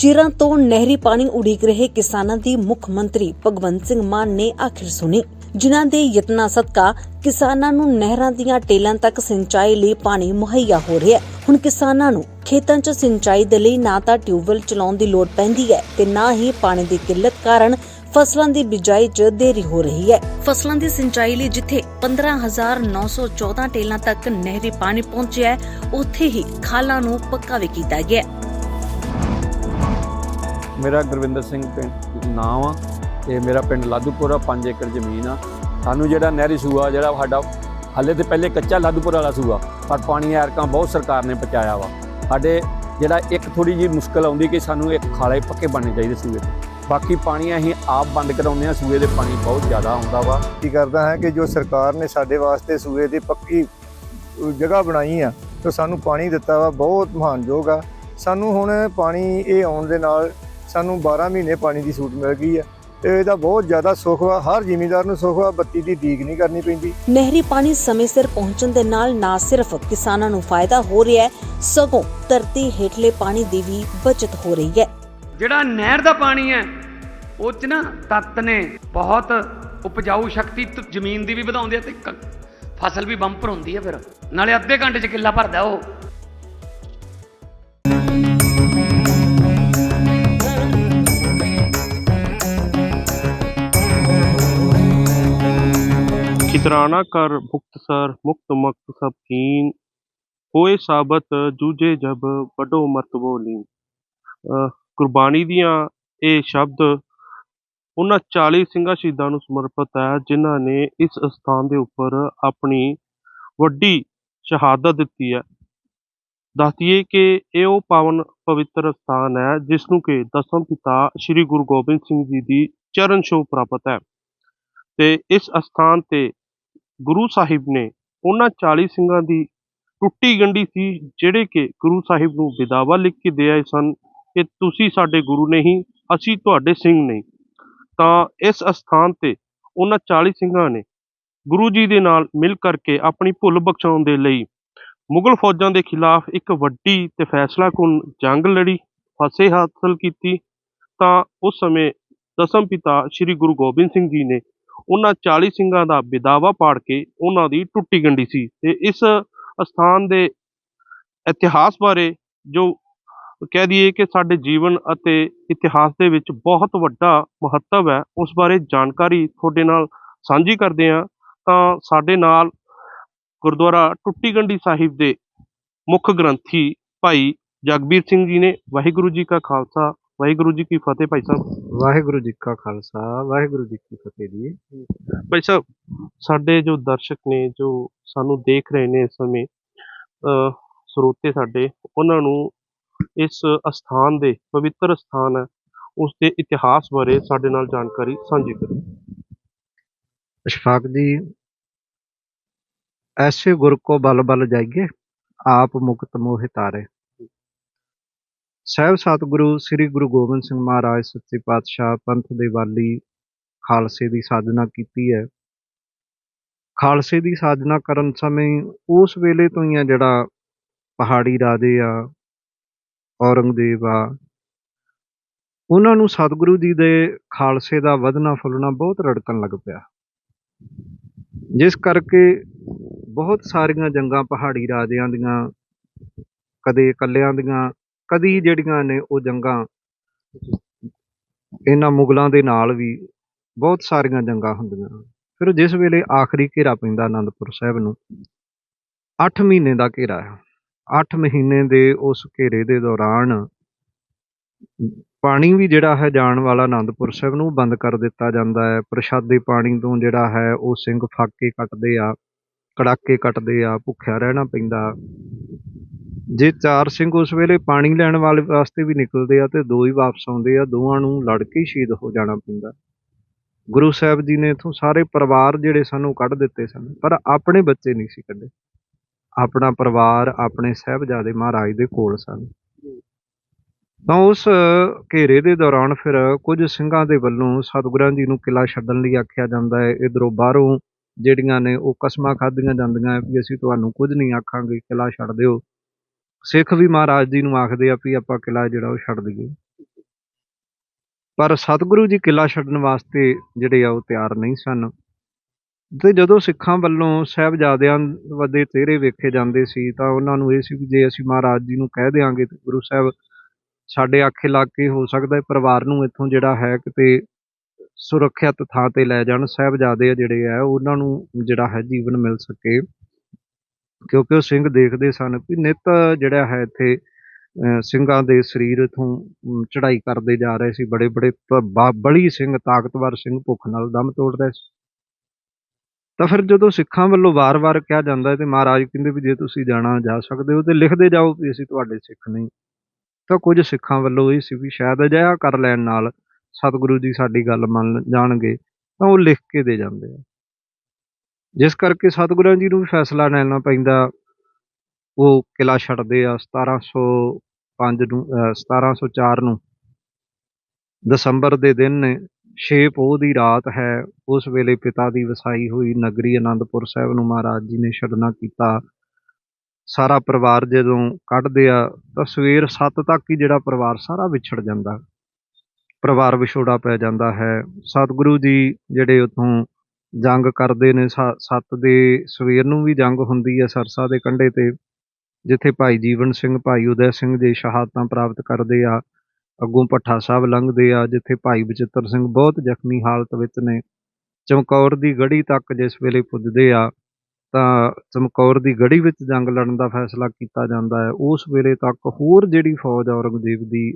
ਚਿਰਾਂ ਤੋਂ ਨਹਿਰੀ ਪਾਣੀ ਉਡੀਕ ਰਹੇ ਕਿਸਾਨਾਂ ਦੀ ਮੁੱਖ ਮੰਤਰੀ ਭਗਵੰਤ ਸਿੰਘ ਮਾਨ ਨੇ ਆਖਿਰ ਸੁਣੀ। ਜਿਨ੍ਹਾਂ ਦੇ ਯਤਨਾਂ ਸਦਕਾ ਕਿਸਾਨਾਂ ਨੂੰ ਨਹਿਰਾਂ ਦੀਆਂ ਟੇਲਾਂ ਤੱਕ ਸਿੰਚਾਈ ਲਈ ਪਾਣੀ ਮੁਹੱਈਆ ਹੋ ਰਿਹਾ ਹੈ। ਹੁਣ ਕਿਸਾਨਾਂ ਨੂੰ ਖੇਤਾਂ 'ਚ ਸਿੰਚਾਈ ਦੇ ਲਈ ਨਾ ਤਾਂ ਟਿਊਬਵੈੱਲ ਚਲਾਉਣ ਦੀ ਲੋੜ ਪੈਂਦੀ ਹੈ ਤੇ ਨਾ ਹੀ ਪਾਣੀ ਦੀ ਕਿੱਲਤ ਕਾਰਨ ਫਸਲਾਂ ਦੀ ਬਿਜਾਈ 'ਚ ਦੇਰੀ ਹੋ ਰਹੀ ਹੈ। ਫਸਲਾਂ ਦੀ ਸਿੰਚਾਈ ਲਈ ਜਿੱਥੇ 15914 ਟੇਲਾਂ ਤੱਕ ਨਹਿਰੀ ਪਾਣੀ ਪਹੁੰਚਿਆ ਹੈ, ਉੱਥੇ ਹੀ ਖਾਲਾਂ ਨੂੰ ਪੱਕਾ ਵੀ ਕੀਤਾ ਗਿਆ ਹੈ। ਮੇਰਾ ਗੁਰਵਿੰਦਰ ਸਿੰਘ ਪਿੰਡ ਨਾਮ ਆ, ਤੇ ਮੇਰਾ ਪਿੰਡ ਲਾਧੂਪੁਰ ਆ 5 ਏਕੜ ਜ਼ਮੀਨ ਆ। ਸਾਨੂੰ ਜਿਹੜਾ ਨਹਿਰੀ ਸੂਆ, ਜਿਹੜਾ ਸਾਡਾ ਹੱਲੇ ਤੇ ਪਹਿਲੇ ਕੱਚਾ ਲਾਧੂਪੁਰ ਵਾਲਾ ਸੂਆ, ਪਰ ਪਾਣੀ ਐਰਕਾਂ ਬਹੁਤ ਸਰਕਾਰ ਨੇ ਪਹੁੰਚਾਇਆ ਵਾ। ਸਾਡੇ ਜਿਹੜਾ ਇੱਕ ਥੋੜੀ ਜੀ ਮੁਸ਼ਕਲ ਆਉਂਦੀ ਕਿ ਸਾਨੂੰ ਇੱਕ ਖਾਲੇ ਪੱਕੇ ਬਣਨੇ ਚਾਹੀਦੇ ਸੂਏ ਬਾਕੀ ਪਾਣੀ ਅਸੀਂ ਆਪ ਬੰਦ ਕਰਾਉਂਦੇ ਆ ਸੂਏ ਦੇ ਪਾਣੀ ਬਹੁਤ ਜ਼ਿਆਦਾ ਆਉਂਦਾ ਵਾ। ਕੀ ਕਰਦਾ ਹੈ ਕਿ ਜੋ ਸਰਕਾਰ ਨੇ ਸਾਡੇ ਵਾਸਤੇ ਸੂਏ ਦੀ ਪੱਕੀ ਜਗ੍ਹਾ ਬਣਾਈ ਆ, ਤੇ ਸਾਨੂੰ ਪਾਣੀ ਦਿੱਤਾ ਵਾ, ਬਹੁਤ ਮਹਾਨਯੋਗ ਆ। ਸਾਨੂੰ ਹੁਣ ਪਾਣੀ ਇਹ ਆਉਣ ਦੇ ਨਾਲ ਸਾਨੂੰ 12 ਮਹੀਨੇ ਪਾਣੀ ਦੀ ਸੂਟ ਮਿਲ ਗਈ ਆ ਤੇ ਇਹਦਾ ਬਹੁਤ ਜ਼ਿਆਦਾ ਸੁੱਖ ਵਾ ਹਰ ਜ਼ਿਮੀਂਦਾਰ ਨੂੰ ਸੁੱਖ ਵਾ ਬੱਤੀ ਦੀ ਡੀਕ ਨਹੀਂ ਕਰਨੀ ਪੈਂਦੀ। ਨਹਿਰੀ ਪਾਣੀ ਸਮੇਂ ਸਿਰ ਪਹੁੰਚਣ ਦੇ ਨਾਲ ਨਾ ਸਿਰਫ ਕਿਸਾਨਾਂ ਨੂੰ ਫਾਇਦਾ ਹੋ ਰਿਹਾ ਹੈ ਸਗੋਂ ਧਰਤੀ ਹੇਠਲੇ ਪਾਣੀ ਦੀ ਵੀ ਬਚਤ ਹੋ ਰਹੀ ਹੈ। ਜਿਹੜਾ ਨਹਿਰ ਦਾ ਪਾਣੀ ਹੈ ਉਹ ਚ ਨਾ ਤੱਤ ਨੇ ਬਹੁਤ ਉਪਜਾਊ ਸ਼ਕਤੀ ਜ਼ਮੀਨ ਦੀ ਵੀ ਵਧਾਉਂਦੇ ਆ ਤੇ ਫਸਲ ਵੀ ਬੰਪਰ ਹੁੰਦੀ ਹੈ ਫਿਰ। ਨਾਲੇ ਅੱਧੇ ਘੰਟੇ ਚ ਕਿੱਲਾ ਭਰਦਾ ਉਹ। ਖਿਦਰਾਣਾ ਕਰ ਮੁਕਤਸਰ ਮੁਕਤ ਮੁਕਤ ਸਭ ਕੀਨ। ਹੋਏ ਸਾਬਤ, ਜੂਝੇ ਜਬ, ਵੱਡੋ ਮਰਤਬੋ ਲੀਨ। ਗੁਰਬਾਣੀ ਦੀਆਂ ਇਹ ਸ਼ਬਦ ਉਹਨਾਂ 40 ਸਿੰਘਾਂ ਸ਼ਹੀਦਾਂ ਨੂੰ ਸਮਰਪਿਤ ਹੈ, ਜਿਨ੍ਹਾਂ ਨੇ ਇਸ ਸਥਾਨ ਦੇ ਉੱਪਰ ਆਪਣੀ ਵੱਡੀ ਸ਼ਹਾਦਤ ਦਿੱਤੀ ਹੈ। ਦੱਸਦੀਏ ਕਿ ਇਹ ਉਹ ਪਾਵਨ ਪਵਿੱਤਰ ਸਥਾਨ ਹੈ ਜਿਸ ਨੂੰ ਕਿ ਦਸਮ ਪਿਤਾ ਸ੍ਰੀ ਗੁਰੂ ਗੋਬਿੰਦ ਸਿੰਘ ਜੀ ਦੀ ਚਰਨ ਛੋਹ ਪ੍ਰਾਪਤ ਹੈ। ਤੇ ਇਸ ਅਸਥਾਨ ਤੇ ਗੁਰੂ ਸਾਹਿਬ ਨੇ ਉਹਨਾਂ 40 ਸਿੰਘਾਂ ਦੀ ਟੁੱਟੀ ਗੰਢੀ ਸੀ, ਜਿਹੜੇ ਕਿ ਗੁਰੂ ਸਾਹਿਬ ਨੂੰ ਵਿਦਾਵਾ ਲਿਖ ਕੇ ਦੇ ਆਏ ਸਨ ਕਿ ਤੁਸੀਂ ਸਾਡੇ ਗੁਰੂ ਨਹੀਂ, ਅਸੀਂ ਤੁਹਾਡੇ ਸਿੰਘ ਨਹੀਂ। ਤਾਂ ਇਸ ਅਸਥਾਨ ਤੇ ਉਹਨਾਂ 40 ਸਿੰਘਾਂ ਨੇ ਗੁਰੂ ਜੀ ਦੇ ਨਾਲ ਮਿਲ ਕਰਕੇ ਆਪਣੀ ਭੁੱਲ ਬਖਸ਼ਾਉਣ ਦੇ ਲਈ ਮੁਗਲ ਫੌਜਾਂ ਦੇ ਖਿਲਾਫ ਇੱਕ ਵੱਡੀ ਤੇ ਫੈਸਲਾਕੁਨ ਜੰਗ ਲੜੀ, ਫਸੇ ਹਾਸਲ ਕੀਤੀ। ਤਾਂ ਉਸ ਸਮੇਂ ਦਸਮ ਪਿਤਾ ਸ੍ਰੀ ਗੁਰੂ ਗੋਬਿੰਦ ਸਿੰਘ ਜੀ ਨੇ ਉਹਨਾਂ 40 ਸਿੰਘਾਂ ਦਾ ਵਿਦਾਵਾ ਪਾੜ ਕੇ ਉਹਨਾਂ ਦੀ ਟੁੱਟੀ ਗੰਢੀ ਸੀ ਤੇ ਇਸ ਅਸਥਾਨ ਦੇ ਇਤਿਹਾਸ ਬਾਰੇ ਜੋ ਕਹਿ ਦਈਏ ਕਿ ਸਾਡੇ ਜੀਵਨ ਅਤੇ ਇਤਿਹਾਸ ਦੇ ਵਿੱਚ ਬਹੁਤ ਵੱਡਾ ਮਹੱਤਵ ਹੈ, ਉਸ ਬਾਰੇ ਜਾਣਕਾਰੀ ਤੁਹਾਡੇ ਨਾਲ ਸਾਂਝੀ ਕਰਦੇ ਹਾਂ। ਤਾਂ ਸਾਡੇ ਨਾਲ ਗੁਰਦੁਆਰਾ ਟੁੱਟੀ ਗੰਢੀ ਸਾਹਿਬ ਦੇ ਮੁੱਖ ਗ੍ਰੰਥੀ ਭਾਈ ਜਗਬੀਰ ਸਿੰਘ ਜੀ ਨੇ। ਵਾਹਿਗੁਰੂ ਜੀ ਕਾ ਖਾਲਸਾ ਵਾਹਿਗੁਰੂ ਜੀ ਕੀ ਫਤਿਹ ਭਾਈ ਸਾਹਿਬ। ਵਾਹਿਗੁਰੂ ਜੀ ਕਾ ਖਾਲਸਾ ਵਾਹਿਗੁਰੂ ਜੀ ਕੀ ਫਤਿਹ ਜੀ। ਭਾਈ ਸਾਹਿਬ ਸਾਡੇ ਜੋ ਦਰਸ਼ਕ ਨੇ ਜੋ ਸਾਨੂੰ ਦੇਖ ਰਹੇ ਨੇ ਇਸ ਸਮੇਂ ਅ ਸਰੋਤੇ ਸਾਡੇ ਉਹਨਾਂ ਨੂੰ ਇਸ ਅਸਥਾਨ ਦੇ ਪਵਿੱਤਰ ਸਥਾਨ ਹੈ ਉਸ ਦੇ ਇਤਿਹਾਸ ਬਾਰੇ ਸਾਡੇ ਨਾਲ ਜਾਣਕਾਰੀ ਸਾਂਝੀ ਕਰੋ। ਅਸ਼ਫਾਕ ਜੀ ਐਸੇ ਗੁਰ ਕੋ ਬਲ ਬਲ ਜਾਈਏ ਆਪ ਮੁਕਤ ਮੋਹਿ ਤਾਰੇ। ਸਾਹਿਬ ਸਤਿਗੁਰੂ, ਸ੍ਰੀ ਗੁਰੂ ਗੋਬਿੰਦ ਸਿੰਘ ਮਹਾਰਾਜ, ਸੱਚੇ ਪਾਤਸ਼ਾਹ, ਪੰਥ ਦੇ ਵਾਲੀ ਖਾਲਸੇ ਦੀ ਸਾਜਨਾ ਕੀਤੀ ਹੈ। ਖਾਲਸੇ ਦੀ ਸਾਜਨਾ ਕਰਨ ਸਮੇਂ ਉਸ ਵੇਲੇ ਤੋਂ ਹੀ ਆ ਜਿਹੜਾ ਪਹਾੜੀ ਰਾਜੇ ਆ, ਔਰੰਗਜ਼ੇਬ ਆ, ਉਹਨਾਂ ਨੂੰ ਸਤਿਗੁਰੂ ਜੀ ਦੇ ਖਾਲਸੇ ਦਾ ਵਧਣਾ ਫੁੱਲਣਾ ਬਹੁਤ ਰੜਕਣ ਲੱਗ ਪਿਆ। ਜਿਸ ਕਰਕੇ ਬਹੁਤ ਸਾਰੀਆਂ ਜੰਗਾਂ ਪਹਾੜੀ ਰਾਜਿਆਂ ਦੀਆਂ, ਕਦੇ ਇਕੱਲਿਆਂ ਦੀਆਂ ਕਦੀ ਜਿਹੜੀਆਂ ਨੇ ਉਹ ਜੰਗਾਂ ਇਹਨਾਂ ਮੁਗਲਾਂ ਦੇ ਨਾਲ ਵੀ ਬਹੁਤ ਸਾਰੀਆਂ ਜੰਗਾਂ ਹੁੰਦੀਆਂ ਫਿਰ ਜਿਸ ਵੇਲੇ ਆਖਰੀ ਘੇਰਾ ਪੈਂਦਾ ਆਨੰਦਪੁਰ ਸਾਹਿਬ ਨੂੰ 8 ਮਹੀਨੇ ਦਾ ਘੇਰਾ ਹੈ। 8 ਮਹੀਨੇ ਦੇ ਉਸ ਘੇਰੇ ਦੇ ਦੌਰਾਨ ਪਾਣੀ ਵੀ ਜਿਹੜਾ ਹੈ ਜਾਣ ਵਾਲਾ ਆਨੰਦਪੁਰ ਸਾਹਿਬ ਨੂੰ ਬੰਦ ਕਰ ਦਿੱਤਾ ਜਾਂਦਾ ਹੈ। ਪ੍ਰਸ਼ਾਦੇ ਪਾਣੀ ਤੋਂ ਜਿਹੜਾ ਹੈ ਉਹ ਸਿੰਘ ਫਾਕੇ ਕੱਟਦੇ ਆ, ਕੜਾਕੇ ਕੱਟਦੇ ਆ, ਭੁੱਖਿਆ ਰਹਿਣਾ ਪੈਂਦਾ। ਜੇ ਚਾਰ ਸਿੰਘ ਉਸ ਵੇਲੇ ਪਾਣੀ ਲੈਣ ਵਾਲੇ ਵਾਸਤੇ ਵੀ ਨਿਕਲਦੇ ਆ ਤੇ ਦੋ ਹੀ ਵਾਪਸ ਆਉਂਦੇ ਆ, ਦੋਵਾਂ ਨੂੰ ਲੜ ਕੇ ਸ਼ਹੀਦ ਹੋ ਜਾਣਾ ਪੈਂਦਾ। ਗੁਰੂ ਸਾਹਿਬ ਜੀ ਨੇ ਇਥੋਂ ਸਾਰੇ ਪਰਿਵਾਰ ਜਿਹੜੇ ਸਾਨੂੰ ਕੱਢ ਦਿੱਤੇ ਸਨ, ਪਰ ਆਪਣੇ ਬੱਚੇ ਨਹੀਂ ਸੀ ਕੱਢੇ। ਆਪਣਾ ਪਰਿਵਾਰ, ਆਪਣੇ ਸਾਹਿਬਜ਼ਾਦੇ ਮਹਾਰਾਜ ਦੇ ਕੋਲ ਸਨ। ਤਾਂ ਉਸ ਘੇਰੇ ਦੇ ਦੌਰਾਨ ਫਿਰ ਕੁਝ ਸਿੰਘਾਂ ਦੇ ਵੱਲੋਂ ਸਤਿਗੁਰਾਂ ਜੀ ਨੂੰ ਕਿਲਾ ਛੱਡਣ ਲਈ ਆਖਿਆ ਜਾਂਦਾ ਹੈ। ਇਧਰੋਂ ਬਾਹਰੋਂ ਜਿਹੜੀਆਂ ਨੇ ਉਹ ਕਸਮਾਂ ਖਾਧੀਆਂ ਜਾਂਦੀਆਂ ਵੀ ਅਸੀਂ ਤੁਹਾਨੂੰ ਕੁਝ ਨਹੀਂ ਆਖਾਂਗੇ ਕਿਲਾ ਛੱਡ ਦਿਓ। ਸਿੱਖ ਵੀ ਮਹਾਰਾਜ ਜੀ ਨੂੰ ਆਖਦੇ ਆ ਵੀ ਆਪਾਂ ਕਿਲਾ ਜਿਹੜਾ ਉਹ ਛੱਡ ਦਈਏ। ਪਰ ਸਤਿਗੁਰੂ ਜੀ ਕਿਲਾ ਛੱਡਣ ਵਾਸਤੇ ਜਿਹੜੇ ਆ ਉਹ ਤਿਆਰ ਨਹੀਂ ਸਨ। ਤੇ ਜਦੋਂ ਸਿੱਖਾਂ ਵੱਲੋਂ ਸਾਹਿਬਜ਼ਾਦਿਆਂ ਵੱਡੇ ਚਿਹਰੇ ਵੇਖੇ ਜਾਂਦੇ ਸੀ, ਤਾਂ ਉਹਨਾਂ ਨੂੰ ਇਹ ਸੀ ਵੀ ਜੇ ਅਸੀਂ ਮਹਾਰਾਜ ਜੀ ਨੂੰ ਕਹਿ ਦਿਆਂਗੇ ਤੇ ਗੁਰੂ ਸਾਹਿਬ ਸਾਡੇ ਆਖੇ ਲੱਗ ਕੇ ਹੋ ਸਕਦਾ ਹੈ ਪਰਿਵਾਰ ਨੂੰ ਇੱਥੋਂ ਜਿਹੜਾ ਹੈ ਕਿਤੇ ਸੁਰੱਖਿਅਤ ਥਾਂ ਤੇ ਲੈ ਜਾਣ। ਸਾਹਿਬਜ਼ਾਦੇ ਜਿਹੜੇ ਆ, ਉਹਨਾਂ ਨੂੰ ਜਿਹੜਾ ਹੈ ਜੀਵਨ ਮਿਲ ਸਕੇ। ਕਿਉਂਕਿ ਉਹ ਸਿੰਘ ਦੇਖਦੇ ਸਨ ਵੀ ਨਿਤ ਜਿਹੜਾ ਹੈ ਇੱਥੇ, ਅਹ ਸਿੰਘਾਂ ਦੇ ਸਰੀਰ ਇਥੋਂ ਚੜ੍ਹਾਈ ਕਰਦੇ ਜਾ ਰਹੇ ਸੀ, ਬੜੇ ਬੜੇ ਪ- ਬਲੀ ਸਿੰਘ, ਤਾਕਤਵਰ ਸਿੰਘ ਭੁੱਖ ਨਾਲ ਦਮ ਤੋੜ ਰਹੇ ਸੀ। ਤਾਂ ਫਿਰ ਜਦੋਂ ਸਿੱਖਾਂ ਵੱਲੋਂ ਵਾਰ-ਵਾਰ ਕਿਹਾ ਜਾਂਦਾ ਤੇ ਮਹਾਰਾਜ ਕਹਿੰਦੇ ਵੀ ਜੇ ਤੁਸੀਂ ਜਾਣਾ ਜਾ ਸਕਦੇ ਹੋ ਤੇ ਲਿਖਦੇ ਜਾਓ ਵੀ ਅਸੀਂ ਤੁਹਾਡੇ ਸਿੱਖ ਨਹੀਂ। ਤਾਂ ਕੁਝ ਸਿੱਖਾਂ ਵੱਲੋਂ ਇਹ ਸੀ ਵੀ ਸ਼ਾਇਦ ਅਜਿਹਾ ਕਰ ਲੈਣ ਨਾਲ ਸਤਿਗੁਰੂ ਜੀ ਸਾਡੀ ਗੱਲ ਮੰਨ ਜਾਣਗੇ ਤਾਂ ਉਹ ਲਿਖ ਕੇ ਦੇ ਜਾਂਦੇ ਆ। ਜਿਸ ਕਰਕੇ ਸਤਿਗੁਰਾਂ ਜੀ ਨੂੰ ਫੈਸਲਾ ਲੈਣਾ ਪੈਂਦਾ, ਉਹ ਕਿਲਾ ਛੱਡਦੇ ਆ 1705 ਨੂੰ, ਅਹ 1704 ਨੂੰ। ਦਸੰਬਰ ਦੇ ਦਿਨ ਨੇ 6 ਪੋਹ ਦੀ ਰਾਤ ਹੈ, ਉਸ ਵੇਲੇ ਪਿਤਾ ਦੀ ਵਸਾਈ ਹੋਈ ਨਗਰੀ ਆਨੰਦਪੁਰ ਸਾਹਿਬ ਨੂੰ ਮਹਾਰਾਜ ਜੀ ਨੇ ਛੱਡਣਾ ਕੀਤਾ। ਸਾਰਾ ਪਰਿਵਾਰ ਜਦੋਂ ਕੱਢਦੇ ਆ, ਤਾਂ ਸਵੇਰ 7 ਤੱਕ ਹੀ ਜਿਹੜਾ ਪਰਿਵਾਰ ਸਾਰਾ ਵਿਛੜ ਜਾਂਦਾ। ਪਰਿਵਾਰ ਵਿਛੋੜਾ ਪੈ ਜਾਂਦਾ ਹੈ। ਸਤਿਗੁਰੂ ਜੀ ਜਿਹੜੇ ਉਥੋਂ ਜੰਗ ਕਰਦੇ ਨੇ 7 ਦੇ ਸਵੇਰ ਨੂੰ ਵੀ ਜੰਗ ਹੁੰਦੀ ਹੈ ਸਰਸਾ ਦੇ ਕੰਢੇ ਤੇ, ਜਿੱਥੇ ਭਾਈ ਜੀਵਨ ਸਿੰਘ, ਭਾਈ ਉਦੈ ਸਿੰਘ ਦੇ ਸ਼ਹਾਦਤਾਂ ਪ੍ਰਾਪਤ ਕਰਦੇ ਆ, ਅੱਗੋਂ ਭੱਠਾ ਸਾਹਿਬ ਲੰਘਦੇ ਆ, ਜਿੱਥੇ ਭਾਈ ਬਚਿੱਤਰ ਸਿੰਘ ਬਹੁਤ ਜ਼ਖਮੀ ਹਾਲਤ ਵਿੱਚ ਨੇ। ਚਮਕੌਰ ਦੀ ਗੜੀ ਤੱਕ ਜਿਸ ਵੇਲੇ ਪੁੱਜਦੇ ਆ, ਤਾਂ ਚਮਕੌਰ ਦੀ ਗੜੀ ਵਿੱਚ ਜੰਗ ਲੜਨ ਦਾ ਫੈਸਲਾ ਕੀਤਾ ਜਾਂਦਾ ਹੈ। ਉਸ ਵੇਲੇ ਤੱਕ ਹੋਰ ਜਿਹੜੀ ਫੌਜ ਔਰੰਗਜ਼ੇਬ ਦੀ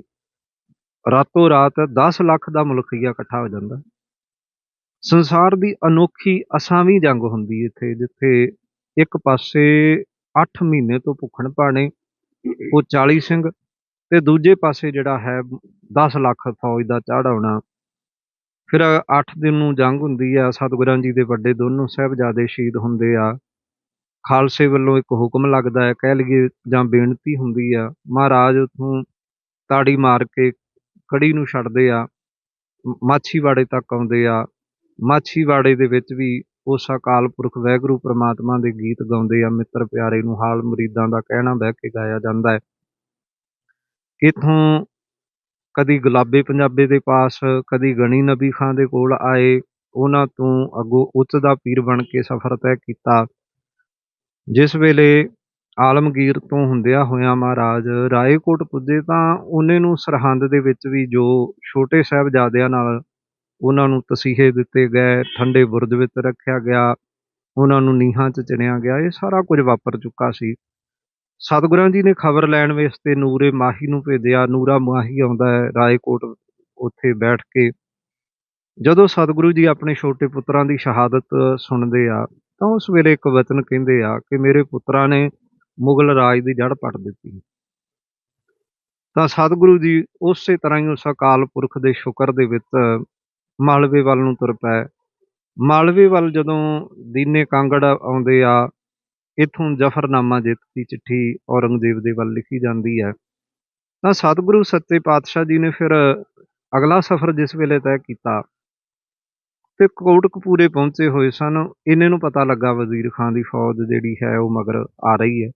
ਰਾਤੋਂ ਰਾਤ 10 ਲੱਖ ਦਾ ਮੁਲਕੀਆ ਇਕੱਠਾ ਹੋ ਜਾਂਦਾ। ਸੰਸਾਰ ਦੀ ਅਨੋਖੀ ਅਸਾਵੀਂ ਜੰਗ ਹੁੰਦੀ ਇੱਥੇ, ਜਿੱਥੇ ਇੱਕ ਪਾਸੇ 8 ਮਹੀਨੇ ਤੋਂ ਭੁੱਖਣ ਪਾਣੇ ਉਹ 40 ਸਿੰਘ ਤੇ ਦੂਜੇ ਪਾਸੇ ਜਿਹੜਾ ਹੈ 10 ਲੱਖ ਫੌਜ ਦਾ ਚੜ੍ਹਾਉਣਾ ਫਿਰ 8 ਦਿਨ ਨੂੰ ਜੰਗ ਹੁੰਦੀ ਆ, ਸਤਿਗੁਰਾਂ ਜੀ ਦੇ ਵੱਡੇ ਦੋਨੋਂ ਸਾਹਿਬਜ਼ਾਦੇ ਸ਼ਹੀਦ ਹੁੰਦੇ ਆ। ਖਾਲਸੇ ਵੱਲੋਂ ਇੱਕ ਹੁਕਮ ਲੱਗਦਾ ਹੈ, ਕਹਿ ਲਈਏ ਜਾਂ ਬੇਨਤੀ ਹੁੰਦੀ ਆ, ਮਹਾਰਾਜ ਉਥੋਂ ਤਾੜੀ ਮਾਰ ਕੇ ਕੜੀ ਨੂੰ ਛੱਡਦੇ ਆ ਮਾਛੀਵਾੜੇ ਤੱਕ ਆਉਂਦੇ ਆ। ਮਾਛੀਵਾੜੇ ਦੇ ਵਿੱਚ ਵੀ ਉਸ ਅਕਾਲ ਪੁਰਖ ਵਾਹਿਗੁਰੂ ਪ੍ਰਮਾਤਮਾ ਦੇ ਗੀਤ ਗਾਉਂਦੇ ਆ। ਮਿੱਤਰ ਪਿਆਰੇ ਨੂੰ ਹਾਲ ਮੁਰੀਦਾਂ ਦਾ ਕਹਿਣਾ ਬਹਿ ਕੇ ਗਾਇਆ ਜਾਂਦਾ ਹੈ। ਇਥੋਂ ਕਦੀ ਗੁਲਾਬੇ ਪੰਜਾਬੇ ਦੇ ਪਾਸ, ਕਦੀ ਗਣੀ ਨਬੀ ਖਾਂ ਦੇ ਕੋਲ ਆਏ। ਉਹਨਾਂ ਤੋਂ ਅੱਗੋਂ ਉੱਚ ਦਾ ਪੀਰ ਬਣ ਕੇ ਸਫ਼ਰ ਤੈਅ ਕੀਤਾ। ਜਿਸ ਵੇਲੇ ਆਲਮਗੀਰ ਤੋਂ ਹੁੰਦਿਆਂ ਹੋਇਆ ਮਹਾਰਾਜ ਰਾਏਕੋਟ ਪੁੱਜੇ ਤਾਂ ਉਹਨੇ ਨੂੰ ਸਰਹੰਦ ਦੇ ਵਿੱਚ ਵੀ ਜੋ ਛੋਟੇ ਸਾਹਿਬਜ਼ਾਦਿਆਂ ਨਾਲ ਉਹਨਾਂ ਨੂੰ ਤਸੀਹੇ ਦਿੱਤੇ ਗਏ, ਠੰਡੇ ਬੁਰਜ ਵਿੱਚ ਰੱਖਿਆ ਗਿਆ, ਉਹਨਾਂ ਨੂੰ ਨੀਹਾਂ 'ਚ ਚਿਣਿਆ ਗਿਆ, ਇਹ ਸਾਰਾ ਕੁਝ ਵਾਪਰ ਚੁੱਕਾ ਸੀ। ਸਤਿਗੁਰਾਂ ਜੀ ਨੇ ਖਬਰ ਲੈਣ ਵਾਸਤੇ ਨੂਰੇ ਮਾਹੀ ਨੂੰ ਭੇਜਿਆ, ਨੂਰਾ ਮਾਹੀ ਆਉਂਦਾ ਹੈ ਰਾਏਕੋਟ ਉੱਥੇ ਬੈਠ ਕੇ। ਜਦੋਂ ਸਤਿਗੁਰੂ ਜੀ ਆਪਣੇ ਛੋਟੇ ਪੁੱਤਰਾਂ ਦੀ ਸ਼ਹਾਦਤ ਸੁਣਦੇ ਆ, ਤਾਂ ਉਸ ਵੇਲੇ ਇੱਕ ਵਚਨ ਕਹਿੰਦੇ ਆ ਕਿ ਮੇਰੇ ਪੁੱਤਰਾਂ ਨੇ ਮੁਗਲ ਰਾਜ ਦੀ ਜੜ ਪੱਟ ਦਿੱਤੀ। ਤਾਂ ਸਤਿਗੁਰੂ ਜੀ ਉਸੇ ਤਰ੍ਹਾਂ ਹੀ ਉਸ ਅਕਾਲ ਪੁਰਖ ਦੇ ਸ਼ੁਕਰ ਦੇ ਵਿੱਚ ਮਾਲਵੇ ਵੱਲ ਨੂੰ ਤੁਰ ਪਏ ਮਾਲਵੇ ਵੱਲ ਜਦੋਂ ਦੀਨੇ ਕਾਂਗੜ ਆਉਂਦੇ ਆ, ਇਥੋਂ ਜਫਰਨਾਮਾ ਜਿੱਤ ਦੀ ਚਿੱਠੀ ਔਰੰਗਜ਼ੇਬ ਦੇ ਵੱਲ ਲਿਖੀ ਜਾਂਦੀ ਹੈ। ਤਾਂ ਸਤਿਗੁਰੂ ਸੱਚੇ ਪਾਤਸ਼ਾਹ ਜੀ ਨੇ ਫਿਰ ਅਗਲਾ ਸਫ਼ਰ ਜਿਸ ਵੇਲੇ ਤੈਅ ਕੀਤਾ ਤੇ ਕੋਟਕਪੂਰੇ ਪਹੁੰਚੇ ਹੋਏ ਸਨ ਇਹਨੇ ਨੂੰ ਪਤਾ ਲੱਗਾ ਵਜ਼ੀਰ ਖਾਨ ਦੀ ਫੌਜ ਜਿਹੜੀ ਹੈ ਉਹ ਮਗਰ ਆ ਰਹੀ ਹੈ।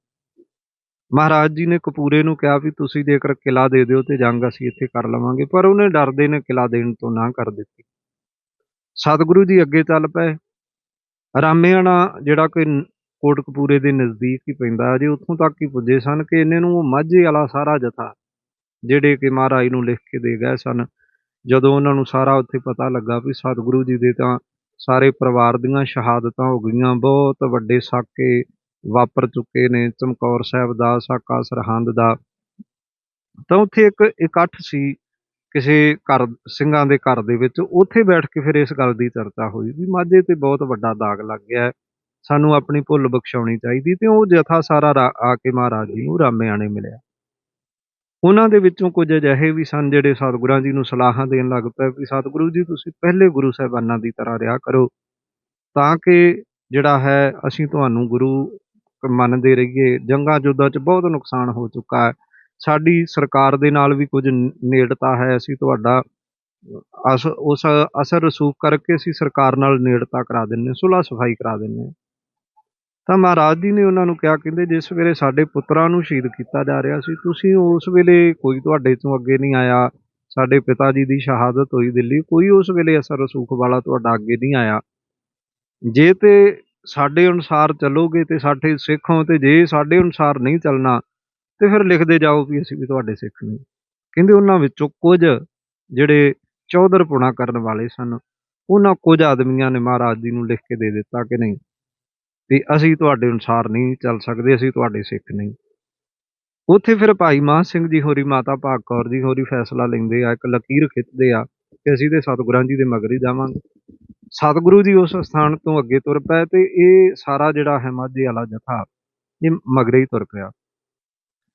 ਮਹਾਰਾਜ ਜੀ ਨੇ ਕਪੂਰੇ ਨੂੰ ਕਿਹਾ ਵੀ ਤੁਸੀਂ ਜੇਕਰ ਕਿਲਾ ਦੇ ਦਿਓ ਤੇ ਜੰਗ ਅਸੀਂ ਇੱਥੇ ਕਰ ਲਵਾਂਗੇ, ਪਰ ਉਹਨੇ ਡਰਦੇ ਨੇ ਕਿਲਾ ਦੇਣ ਤੋਂ ਨਾ ਕਰ ਦਿੱਤੀ। ਸਤਿਗੁਰੂ ਜੀ ਅੱਗੇ ਚੱਲ ਪਏ। ਰਾਮੇਆਣਾ ਜਿਹੜਾ ਕੋਈ ਕੋਟਕਪੂਰੇ ਦੇ ਨਜ਼ਦੀਕ ਹੀ ਪੈਂਦਾ ਜੇ ਉੱਥੋਂ ਤੱਕ ਹੀ ਪੁੱਜੇ ਸਨ ਕਿ ਇਹਨੇ ਨੂੰ ਉਹ ਮਾਝੇ ਵਾਲਾ ਸਾਰਾ ਜਥਾ, ਜਿਹੜੇ ਕਿ ਮਹਾਰਾਜ ਨੂੰ ਲਿਖ ਕੇ ਦੇ ਗਏ ਸਨ। ਜਦੋਂ ਉਹਨਾਂ ਨੂੰ ਸਾਰਾ ਉੱਥੇ ਪਤਾ ਲੱਗਾ ਵੀ ਸਤਿਗੁਰੂ ਜੀ ਦੇ ਤਾਂ ਸਾਰੇ ਪਰਿਵਾਰ ਦੀਆਂ ਸ਼ਹਾਦਤਾਂ ਹੋ ਗਈਆਂ, ਬਹੁਤ ਵੱਡੇ ਸਾਕੇ ਵਾਪਰ ਚੁੱਕੇ ਨੇ, ਚਮਕੌਰ ਸਾਹਿਬ ਦਾ, ਸਾਕਾ ਸਰਹੰਦ ਦਾ। ਤਾਂ ਉੱਥੇ ਇੱਕ ਇਕੱਠ ਸੀ ਕਿਸੇ ਘਰ, ਸਿੰਘਾਂ ਦੇ ਘਰ ਦੇ ਵਿੱਚ ਉੱਥੇ ਬੈਠ ਕੇ ਫਿਰ ਇਸ ਗੱਲ ਦੀ ਚਰਚਾ ਹੋਈ ਵੀ ਮਾਝੇ ਤੇ ਬਹੁਤ ਵੱਡਾ ਦਾਗ ਲੱਗ ਗਿਆ ਸਾਨੂੰ ਆਪਣੀ ਭੁੱਲ ਬਖਸ਼ਾਉਣੀ ਚਾਹੀਦੀ ਤੇ ਉਹ ਜਥਾ ਸਾਰਾ ਰਾ- ਆ ਕੇ ਮਹਾਰਾਜ ਜੀ ਨੂੰ ਨੇ ਮਿਲਿਆ। ਉਹਨਾਂ ਦੇ ਵਿੱਚੋਂ ਕੁਝ ਅਜਿਹੇ ਵੀ ਸਨ ਜਿਹੜੇ ਸਤਿਗੁਰਾਂ ਜੀ ਨੂੰ ਸਲਾਹਾਂ ਦੇਣ ਲੱਗ ਪਏ ਵੀ ਸਤਿਗੁਰੂ ਜੀ ਤੁਸੀਂ ਪਹਿਲੇ ਗੁਰੂ ਸਾਹਿਬਾਨਾਂ ਦੀ ਤਰ੍ਹਾਂ ਰਿਹਾ ਕਰੋ। ਤਾਂ ਕਿ ਜਿਹੜਾ ਹੈ ਅਸੀਂ ਤੁਹਾਨੂੰ ਗੁਰੂ ਮੰਨਦੇ ਰਹੀਏ ਜੰਗਾਂ ਜੁੱਦਾਂ 'ਚ ਬਹੁਤ ਨੁਕਸਾਨ ਹੋ ਚੁੱਕਾ ਹੈ। ਸਾਡੀ ਸਰਕਾਰ ਦੇ ਨਾਲ ਵੀ ਕੁਝ ਨੇੜਤਾ ਹੈ, ਅਸੀਂ ਤੁਹਾਡਾ ਅਸ, ਉਸ ਅਸਰ ਰਸੂਖ ਕਰਕੇ ਅਸੀਂ ਸਰਕਾਰ ਨਾਲ ਨੇੜਤਾ ਕਰਾ ਦਿੰਨੇ ਸੁਲਾ ਸਫ਼ਾਈ ਕਰਾ ਦਿੰਨੇ ਹਾਂ। ਤਾਂ ਮਹਾਰਾਜ ਜੀ ਨੇ ਉਹਨਾਂ ਨੂੰ ਕਿਹਾ, ਕਹਿੰਦੇ ਜਿਸ ਵੇਲੇ ਸਾਡੇ ਪੁੱਤਰਾਂ ਨੂੰ ਸ਼ਹੀਦ ਕੀਤਾ ਜਾ ਰਿਹਾ ਸੀ, ਤੁਸੀਂ ਉਸ ਵੇਲੇ ਕੋਈ ਤੁਹਾਡੇ ਤੋਂ ਅੱਗੇ ਨਹੀਂ ਆਇਆ, ਸਾਡੇ ਪਿਤਾ ਜੀ ਦੀ ਸ਼ਹਾਦਤ ਹੋਈ ਦਿੱਲੀ, ਕੋਈ ਉਸ ਵੇਲੇ ਅਸਰ ਰਸੂਖ ਵਾਲਾ ਤੁਹਾਡਾ ਅੱਗੇ ਨਹੀਂ ਆਇਆ ਜੇ ਤੇ ਸਾਡੇ ਅਨੁਸਾਰ ਚੱਲੋਗੇ ਤੇ ਸਾਡੇ ਸਿੱਖ ਹੋ ਤੇ ਜੇ ਸਾਡੇ ਅਨੁਸਾਰ ਨਹੀਂ ਚੱਲਣਾ ਤੇ ਫਿਰ ਲਿਖਦੇ ਜਾਓ ਵੀ ਅਸੀਂ ਵੀ ਤੁਹਾਡੇ ਸਿੱਖ ਨਹੀਂ ਕਹਿੰਦੇ ਉਹਨਾਂ ਵਿੱਚੋਂ ਕੁਝ ਜਿਹੜੇ ਚੌਧਰਪੁਣਾ ਕਰਨ ਵਾਲੇ ਸਨ, ਉਹਨਾਂ ਕੁਝ ਆਦਮੀਆਂ ਨੇ ਮਹਾਰਾਜ ਜੀ ਨੂੰ ਲਿਖ ਕੇ ਦੇ ਦਿੱਤਾ ਕਿ ਨਹੀਂ, ਵੀ ਅਸੀਂ ਤੁਹਾਡੇ ਅਨੁਸਾਰ ਨਹੀਂ ਚੱਲ ਸਕਦੇ, ਅਸੀਂ ਤੁਹਾਡੇ ਸਿੱਖ ਨਹੀਂ। ਉੱਥੇ ਫਿਰ ਭਾਈ ਮਾਨ ਸਿੰਘ ਜੀ ਹੋਰੀ, ਮਾਤਾ ਭਾਗ ਕੌਰ ਜੀ ਹੋਰੀ ਫੈਸਲਾ ਲੈਂਦੇ ਆ, ਇੱਕ ਲਕੀਰ ਖਿੱਚਦੇ ਆ ਕਿ ਅਸੀਂ ਤੇ ਸਤਿਗੁਰਾਂ ਜੀ ਦੇ ਮਗਰ ਹੀ ਜਾਵਾਂਗੇ। ਸਤਿਗੁਰੂ ਜੀ ਉਸ ਸਥਾਨ ਤੋਂ ਅੱਗੇ ਤੁਰ ਪਏ ਤੇ ਇਹ ਸਾਰਾ ਜਿਹੜਾ ਹੈ ਮਾਝੇ ਵਾਲਾ ਜਥਾ, ਇਹ ਮਗਰੇ ਹੀ ਤੁਰ ਪਿਆ।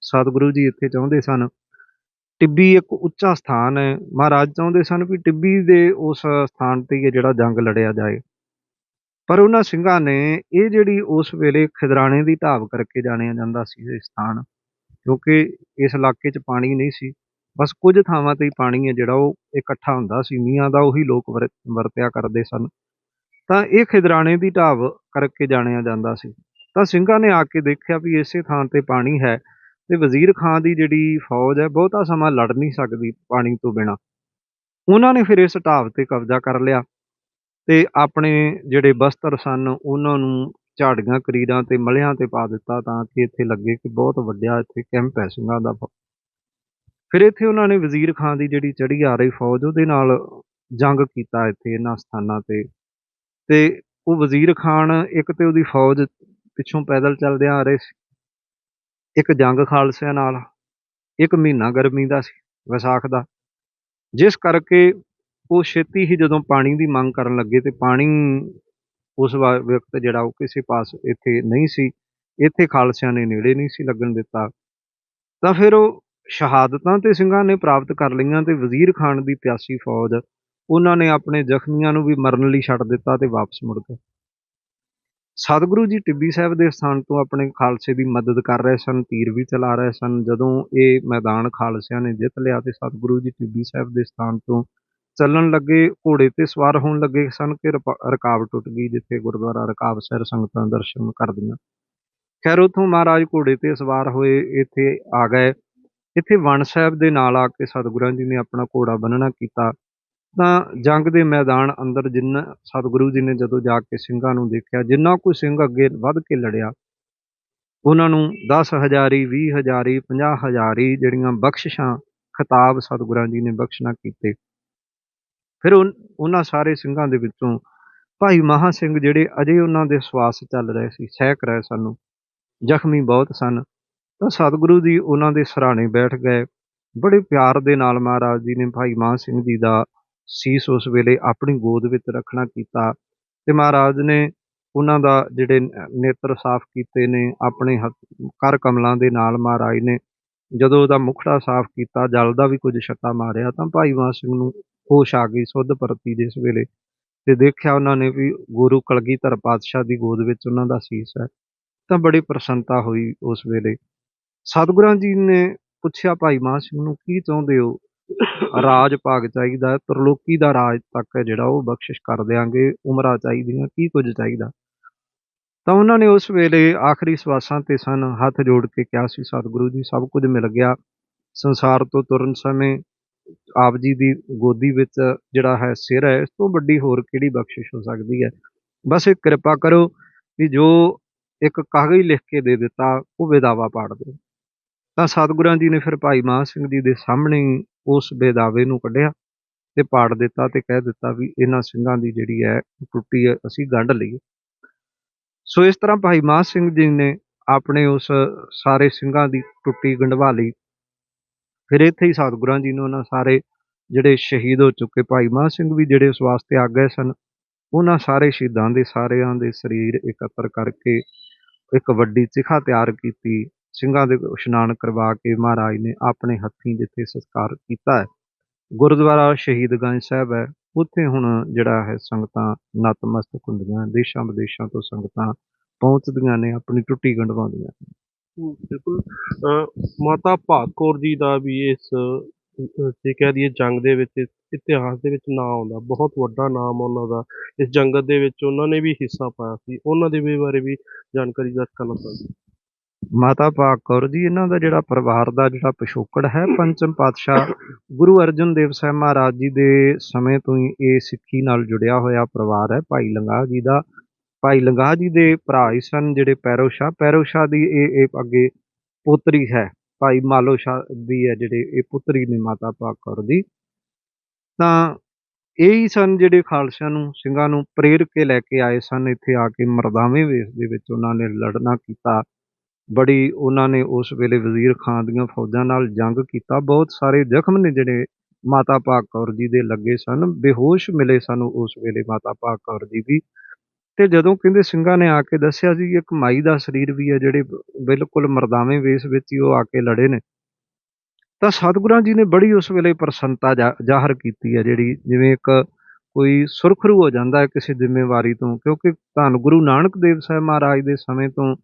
ਸਤਿਗੁਰੂ ਜੀ ਇੱਥੇ ਚਾਹੁੰਦੇ ਸਨ। ਟਿੱਬੀ ਇੱਕ ਉੱਚਾ ਸਥਾਨ ਹੈ। ਮਹਾਰਾਜ ਚਾਹੁੰਦੇ ਸਨ ਵੀ ਟਿੱਬੀ ਦੇ ਉਸ ਸਥਾਨ ਤੇ ਹੀ ਇਹ ਜਿਹੜਾ ਜੰਗ ਲੜਿਆ ਜਾਏ। ਪਰ ਉਹਨਾਂ ਸਿੰਘਾਂ ਨੇ ਇਹ ਜਿਹੜੀ ਉਸ ਵੇਲੇ ਖਿਦਰਾਣੇ ਦੀ ਢਾਬ ਕਰਕੇ ਜਾਣਿਆ ਜਾਂਦਾ ਸੀ ਇਹ ਸਥਾਨ, ਕਿਉਂਕਿ ਇਸ ਇਲਾਕੇ 'ਚ ਪਾਣੀ ਨਹੀਂ ਸੀ। ਬਸ ਕੁਝ ਥਾਵਾਂ ਤੇ ਹੀ ਪਾਣੀ ਹੈ ਜਿਹੜਾ ਉਹ ਇਕੱਠਾ ਹੁੰਦਾ ਸੀ। ਮੀਆਂ ਦਾ ਉਹੀ ਲੋਕ ਵਰ- ਵਰਤਿਆ ਕਰਦੇ ਸਨ। ਤਾਂ ਇਹ ਖਿਦਰਾਣੇ ਦੀ ਢਾਬ ਕਰਕੇ ਜਾਣਿਆ ਜਾਂਦਾ ਸੀ। ਤਾਂ ਸਿੰਘਾਂ ਨੇ ਆ ਕੇ ਦੇਖਿਆ ਵੀ ਇਸੇ ਥਾਂ ਤੇ ਪਾਣੀ ਹੈ। ਤੇ ਵਜ਼ੀਰ ਖਾਨ ਦੀ ਜਿਹੜੀ ਫੌਜ ਹੈ, ਬਹੁਤਾ ਸਮਾਂ ਲੜ ਨਹੀਂ ਸਕਦੀ ਪਾਣੀ ਤੋਂ ਬਿਨਾ। ਉਹਨਾਂ ਨੇ ਫਿਰ ਇਸ ਢਾਬ ਤੇ ਕਬਜ਼ਾ ਕਰ ਲਿਆ ਤੇ ਆਪਣੇ ਜਿਹੜੇ ਬਸਤਰ ਸਨ, ਉਹਨਾਂ ਨੂੰ ਝਾੜੀਆਂ ਕਰੀਰਾਂ ਤੇ ਮਲਿਆਂ ਤੇ ਪਾ ਦਿੱਤਾ ਤਾਂ ਕਿ ਇੱਥੇ ਲੱਗੇ ਕਿ ਬਹੁਤ ਵੱਡਾ ਇੱਥੇ ਕੈਂਪ ਹੈ ਸਿੰਘਾਂ ਦਾ। ਫਿਰ ਇੱਥੇ ਉਹਨਾਂ ਨੇ ਵਜ਼ੀਰ ਖਾਨ ਦੀ ਜਿਹੜੀ ਚੜੀ ਆ ਰਹੀ ਫੌਜ, ਉਹਦੇ ਨਾਲ ਜੰਗ ਕੀਤਾ ਇੱਥੇ ਇਹਨਾਂ ਸਥਾਨਾਂ ਤੇ। ਤੇ ਉਹ ਵਜ਼ੀਰ ਖਾਨ ਇੱਕ ਤੇ ਉਹਦੀ ਫੌਜ ਪਿੱਛੋਂ ਪੈਦਲ ਚੱਲਦੇ ਆ ਰਹੇ ਸੀ ਇੱਕ ਜੰਗ ਖਾਲਸਿਆਂ ਨਾਲ, ਇੱਕ ਮਹੀਨਾ ਗਰਮੀ ਦਾ ਸੀ, ਵਿਸਾਖ ਦਾ। ਜਿਸ ਕਰਕੇ ਉਹ ਛੇਤੀ ਹੀ ਜਦੋਂ ਪਾਣੀ ਦੀ ਮੰਗ ਕਰਨ ਲੱਗੇ ਤੇ ਪਾਣੀ ਉਸ ਵਾ- ਵਕਤ ਜਿਹੜਾ ਉਹ ਕਿਸੇ ਪਾਸ ਇੱਥੇ ਨਹੀਂ ਸੀ, ਇੱਥੇ ਖਾਲਸਿਆਂ ਨੇ ਨੇੜੇ ਨਹੀਂ ਸੀ ਲੱਗਣ ਦਿੱਤਾ। ਤਾਂ ਫਿਰ ਉਹ ਸ਼ਹਾਦਤਾਂ ਤੇ ਸਿੰਘਾਂ ਨੇ ਪ੍ਰਾਪਤ ਕਰ ਲਈਆਂ ਤੇ ਵਜ਼ੀਰ ਖਾਨ ਦੀ ਪਿਆਸੀ ਫੌਜ, ਉਹਨਾਂ ਨੇ ਆਪਣੇ ਜ਼ਖਮੀਆਂ ਨੂੰ ਵੀ ਮਰਨ ਲਈ ਛੱਡ ਦਿੱਤਾ ਤੇ ਵਾਪਸ ਮੁੜ ਗਏ। ਸਤਿਗੁਰੂ ਜੀ ਟਿੱਬੀ ਸਾਹਿਬ ਦੇ ਸਥਾਨ ਤੋਂ ਆਪਣੇ ਖਾਲਸੇ ਦੀ ਮਦਦ ਕਰ ਰਹੇ ਸਨ, ਤੀਰ ਵੀ ਚਲਾ ਰਹੇ ਸਨ। ਜਦੋਂ ਇਹ ਮੈਦਾਨ ਖਾਲਸਿਆਂ ਨੇ ਜਿੱਤ ਲਿਆ ਤੇ ਸਤਿਗੁਰੂ ਜੀ ਟਿੱਬੀ ਸਾਹਿਬ ਦੇ ਸਥਾਨ ਤੋਂ ਚੱਲਣ ਲੱਗੇ, ਘੋੜੇ ਤੇ ਸਵਾਰ ਹੋਣ ਲੱਗੇ ਸਨ ਕਿ ਰਪਾ- ਰਕਾਬ ਟੁੱਟ ਗਈ ਜਿੱਥੇ ਗੁਰਦੁਆਰਾ ਰਕਾਬ ਸਹਿਰ ਸੰਗਤਾਂ ਦਰਸ਼ਨ ਕਰਦੀਆਂ ਖੈਰ, ਉੱਥੋਂ ਮਹਾਰਾਜ ਘੋੜੇ ਤੇ ਸਵਾਰ ਹੋਏ, ਇੱਥੇ ਆ ਗਏ। ਇੱਥੇ ਵਣ ਸਾਹਿਬ ਦੇ ਨਾਲ ਆ ਕੇ ਸਤਿਗੁਰਾਂ ਜੀ ਨੇ ਆਪਣਾ ਘੋੜਾ ਬੰਨਣਾ ਕੀਤਾ। ਤਾਂ ਜੰਗ ਦੇ ਮੈਦਾਨ ਅੰਦਰ ਜਿੰਨਾ ਸਤਿਗੁਰੂ ਜੀ ਨੇ ਜਦੋਂ ਜਾ ਕੇ ਸਿੰਘਾਂ ਨੂੰ ਦੇਖਿਆ, ਜਿੰਨਾ ਕੋਈ ਸਿੰਘ ਅੱਗੇ ਵੱਧ ਕੇ ਲੜਿਆ, ਉਹਨਾਂ ਨੂੰ 10 ਹਜ਼ਾਰੀ 20 ਹਜ਼ਾਰੀ 50 ਹਜ਼ਾਰੀ ਜਿਹੜੀਆਂ ਬਖਸ਼ਿਸ਼ਾਂ ਖਿਤਾਬ ਸਤਿਗੁਰਾਂ ਜੀ ਨੇ ਬਖਸ਼ਣਾ ਕੀਤੇ। ਫਿਰ ਉਨ- ਉਹਨਾਂ ਸਾਰੇ ਸਿੰਘਾਂ ਦੇ ਵਿੱਚੋਂ ਭਾਈ ਮਹਾ ਸਿੰਘ ਜਿਹੜੇ ਅਜੇ ਉਹਨਾਂ ਦੇ ਸਵਾਸ ਚੱਲ ਰਹੇ ਸੀ, ਸਹਿਕ ਰਹੇ ਸਾਨੂੰ, ਜ਼ਖਮੀ ਬਹੁਤ ਸਨ, ਤਾਂ ਸਤਿਗੁਰੂ ਜੀ ਉਹਨਾਂ ਦੇ ਸਰਾਣੇ ਬੈਠ ਗਏ। ਬੜੇ ਪਿਆਰ ਦੇ ਨਾਲ ਮਹਾਰਾਜ ਜੀ ਨੇ ਭਾਈ ਮਾਨ ਸਿੰਘ ਜੀ ਦਾ ਸੀਸ ਉਸ ਵੇਲੇ ਆਪਣੀ ਗੋਦ ਵਿੱਚ ਰੱਖਣਾ ਕੀਤਾ ਤੇ ਮਹਾਰਾਜ ਨੇ ਉਹਨਾਂ ਦਾ ਜਿਹੜੇ ਨੇਤਰ ਸਾਫ਼ ਕੀਤੇ ਨੇ, ਆਪਣੇ ਹੱਥ- ਕਰ ਕਮਲਾਂ ਦੇ ਨਾਲ ਮਹਾਰਾਜ ਨੇ ਜਦੋਂ ਉਹਦਾ ਮੁਖੜਾ ਸਾਫ਼ ਕੀਤਾ, ਜਲ ਦਾ ਵੀ ਕੁਝ ਛੱਟਾ ਮਾਰਿਆ ਤਾਂ ਭਾਈ ਮਾਨ ਸਿੰਘ ਨੂੰ ਹੋਸ਼ ਆ ਗਈ ਸੁੱਧ ਪਰਤੀ ਜਿਸ ਵੇਲੇ ਤੇ ਦੇਖਿਆ ਉਹਨਾਂ ਨੇ ਵੀ ਗੁਰੂ ਕਲਗੀਧਰ ਪਾਤਸ਼ਾਹ ਦੀ ਗੋਦ ਵਿੱਚ ਉਹਨਾਂ ਦਾ ਸੀਸ ਹੈ ਤਾਂ ਬੜੀ ਪ੍ਰਸੰਨਤਾ ਹੋਈ ਉਸ ਵੇਲੇ। ਸਤਿਗੁਰਾਂ ਜੀ ਨੇ ਪੁੱਛਿਆ ਭਾਈ ਮਾਨ ਸਿੰਘ ਨੂੰ, ਕੀ ਚਾਹੁੰਦੇ ਹੋ? ਰਾਜ ਭਾਗ ਚਾਹੀਦਾ ਤਰਲੋਕੀ ਦਾ ਰਾਜ ਤੱਕ ਹੈ ਜਿਹੜਾ ਉਹ ਬਖਸ਼ਿਸ਼ ਕਰ ਦਿਆਂਗੇ, ਉਮਰਾਂ ਚਾਹੀਦੀਆਂ, ਕੀ ਕੁਝ ਚਾਹੀਦਾ? ਤਾਂ ਉਹਨਾਂ ਨੇ ਉਸ ਵੇਲੇ ਆਖਰੀ ਸਵਾਸਾਂ ਤੇ ਸਨ, ਹੱਥ ਜੋੜ ਕੇ ਕਿਹਾ ਸੀ, ਸਤਿਗੁਰੂ ਜੀ, ਸਭ ਕੁਝ ਮਿਲ ਗਿਆ। ਸੰਸਾਰ ਤੋਂ ਤੁਰਨ ਸਮੇਂ ਆਪ ਜੀ ਦੀ ਗੋਦੀ ਵਿੱਚ ਜਿਹੜਾ ਹੈ ਸਿਰ ਹੈ, ਇਸ ਤੋਂ ਵੱਡੀ ਹੋਰ ਕਿਹੜੀ ਬਖਸ਼ਿਸ਼ ਹੋ ਸਕਦੀ ਹੈ? ਬਸ ਇਹ ਕਿਰਪਾ ਕਰੋ ਵੀ ਜੋ ਇੱਕ ਕਾਗਜ਼ ਲਿਖ ਕੇ ਦੇ ਦਿੱਤਾ, ਉਹ ਵਿਦਾਵਾ ਪਾੜ ਦਿਓ ਤਾਂ ਸਤਿਗੁਰਾਂ ਜੀ ਨੇ ਫਿਰ ਭਾਈ ਮਾਨ ਸਿੰਘ ਜੀ ਦੇ ਸਾਹਮਣੇ ਹੀ ਉਸ ਬੇਦਾਵੇ ਨੂੰ ਕੱਢਿਆ ਤੇ ਪਾੜ ਦਿੱਤਾ ਤੇ ਕਹਿ ਦਿੱਤਾ ਵੀ ਇਹਨਾਂ ਸਿੰਘਾਂ ਦੀ ਜਿਹੜੀ ਹੈ ਟੁੱਟੀ ਹੈ, ਅਸੀਂ ਗੰਢ ਲਈਏ। ਸੋ ਇਸ ਤਰ੍ਹਾਂ ਭਾਈ ਮਾਨ ਸਿੰਘ ਜੀ ਨੇ ਆਪਣੇ ਉਸ ਸਾਰੇ ਸਿੰਘਾਂ ਦੀ ਟੁੱਟੀ ਗੰਢਵਾ ਲਈ। ਫਿਰ ਇੱਥੇ ਹੀ ਸਤਿਗੁਰਾਂ ਜੀ ਨੇ ਉਹਨਾਂ ਸਾਰੇ ਜਿਹੜੇ ਸ਼ਹੀਦ ਹੋ ਚੁੱਕੇ, ਭਾਈ ਮਾਨ ਸਿੰਘ ਵੀ ਜਿਹੜੇ ਉਸ ਵਾਸਤੇ ਆ ਗਏ ਸਨ, ਉਹਨਾਂ ਸਾਰੇ ਸ਼ਹੀਦਾਂ ਦੇ ਸਾਰਿਆਂ ਦੇ ਸਰੀਰ ਇਕੱਤਰ ਕਰਕੇ ਇੱਕ ਵੱਡੀ ਚਿਖਾ ਤਿਆਰ ਕੀਤੀ ਸਿੰਘਾਂ ਦੇ ਇਸ਼ਨਾਨ ਕਰਵਾ ਕੇ ਮਹਾਰਾਜ ਨੇ ਆਪਣੇ ਹੱਥੀਂ ਜਿੱਥੇ ਸੰਸਕਾਰ ਕੀਤਾ ਹੈ, ਗੁਰਦੁਆਰਾ ਸ਼ਹੀਦਗੰਜ ਸਾਹਿਬ ਹੈ, ਉੱਥੇ ਹੁਣ ਜਿਹੜਾ ਹੈ ਸੰਗਤਾਂ ਨਤਮਸਤਕ ਹੁੰਦੀਆਂ, ਦੇਸ਼ਾਂ ਵਿਦੇਸ਼ਾਂ ਤੋਂ ਸੰਗਤਾਂ ਪਹੁੰਚਦੀਆਂ ਨੇ, ਆਪਣੀ ਟੁੱਟੀ ਗੰਢਵਾਉਂਦੀਆਂ ਬਿਲਕੁਲ। ਅਹ ਮਾਤਾ ਭਾਗ ਕੌਰ ਜੀ ਦਾ ਵੀ ਇਸ ਜੇ ਕਹਿ ਦਈਏ ਜੰਗ ਦੇ ਵਿੱਚ ਇਤਿਹਾਸ ਦੇ ਵਿੱਚ ਨਾਂ ਆਉਂਦਾ, ਬਹੁਤ ਵੱਡਾ ਨਾਮ ਉਹਨਾਂ ਦਾ। ਇਸ ਜੰਗਤ ਦੇ ਵਿੱਚ ਉਹਨਾਂ ਨੇ ਵੀ ਹਿੱਸਾ ਪਾਇਆ ਸੀ, ਉਹਨਾਂ ਦੇ ਵੀ ਬਾਰੇ ਵੀ ਜਾਣਕਾਰੀ ਦਰਜ ਕਰਨਾ ਚਾਹੁੰਦੇ। ਮਾਤਾ ਭਾਗ ਕੌਰ ਜੀ, ਇਹਨਾਂ ਦਾ ਜਿਹੜਾ ਪਰਿਵਾਰ ਦਾ ਜਿਹੜਾ ਪਿਛੋਕੜ ਹੈ, ਪੰਚਮ ਪਾਤਸ਼ਾਹ ਗੁਰੂ ਅਰਜਨ ਦੇਵ ਸਾਹਿਬ ਮਹਾਰਾਜ ਜੀ ਦੇ ਸਮੇਂ ਤੋਂ ਹੀ ਇਹ ਸਿੱਖੀ ਨਾਲ ਜੁੜਿਆ ਹੋਇਆ ਪਰਿਵਾਰ ਹੈ, ਭਾਈ ਲੰਗਾਹ ਜੀ ਦਾ। ਭਾਈ ਲੰਗਾਹ ਜੀ ਦੇ ਭਰਾ ਹੀ ਸਨ ਜਿਹੜੇ ਪੈਰੋ ਸ਼ਾਹ। ਪੈਰੋ ਸ਼ਾਹ ਦੀ ਇਹ ਇਹ ਅੱਗੇ ਪੋਤਰੀ ਹੈ, ਭਾਈ ਮਾਲੋ ਸ਼ਾਹ ਦੀ ਹੈ ਜਿਹੜੇ ਇਹ ਪੁੱਤਰੀ ਨੇ ਮਾਤਾ ਭਾਗ ਕੌਰ ਦੀ। ਤਾਂ ਇਹ ਹੀ ਸਨ ਜਿਹੜੇ ਖਾਲਸਿਆਂ ਨੂੰ, ਸਿੰਘਾਂ ਨੂੰ ਪ੍ਰੇਰ ਕੇ ਲੈ ਕੇ ਆਏ ਸਨ, ਇੱਥੇ ਆ ਕੇ ਮਰਦਾਵੇਂ ਵੇਸ ਦੇ ਵਿੱਚ ਉਹਨਾਂ ਨੇ ਲੜਨਾ ਕੀਤਾ। ਬੜੀ ਉਹਨਾਂ ਨੇ ਉਸ ਵੇਲੇ ਵਜ਼ੀਰ ਖਾਂ ਦੀਆਂ ਫੌਜਾਂ ਨਾਲ ਜੰਗ ਕੀਤਾ। ਬਹੁਤ ਸਾਰੇ ਜ਼ਖਮ ਨੇ ਜਿਹੜੇ ਮਾਤਾ ਭਾਗ ਕੌਰ ਜੀ ਦੇ ਲੱਗੇ ਸਨ। ਬੇਹੋਸ਼ ਮਿਲੇ ਸਾਨੂੰ ਉਸ ਵੇਲੇ ਮਾਤਾ ਭਾਗ ਕੌਰ ਜੀ ਵੀ। ਤੇ ਜਦੋਂ ਕਹਿੰਦੇ ਸਿੰਘਾਂ ਨੇ ਆ ਕੇ ਦੱਸਿਆ ਸੀ ਇੱਕ ਮਾਈ ਦਾ ਸਰੀਰ ਵੀ ਹੈ, ਜਿਹੜੇ ਬਿਲਕੁਲ ਮਰਦਾਵੇਂ ਵੇਸ ਵਿੱਚ ਹੀ ਉਹ ਆ ਕੇ ਲੜੇ ਨੇ। ਤਾਂ ਸਤਿਗੁਰਾਂ ਜੀ ਨੇ ਬੜੀ ਉਸ ਵੇਲੇ ਪ੍ਰਸੰਨਤਾ ਜਾ- ਜ਼ਾਹਰ ਕੀਤੀ ਹੈ, ਜਿਹੜੀ ਜਿਵੇਂ ਇੱਕ ਕੋਈ ਸੁਰਖਰੂ ਹੋ ਜਾਂਦਾ ਹੈ ਕਿਸੇ ਜ਼ਿੰਮੇਵਾਰੀ ਤੋਂ, ਕਿਉਂਕਿ ਧੰਨ ਗੁਰੂ ਨਾਨਕ ਦੇਵ ਸਾਹਿਬ ਮਹਾਰਾਜ ਦੇ ਸਮੇਂ ਤੋਂ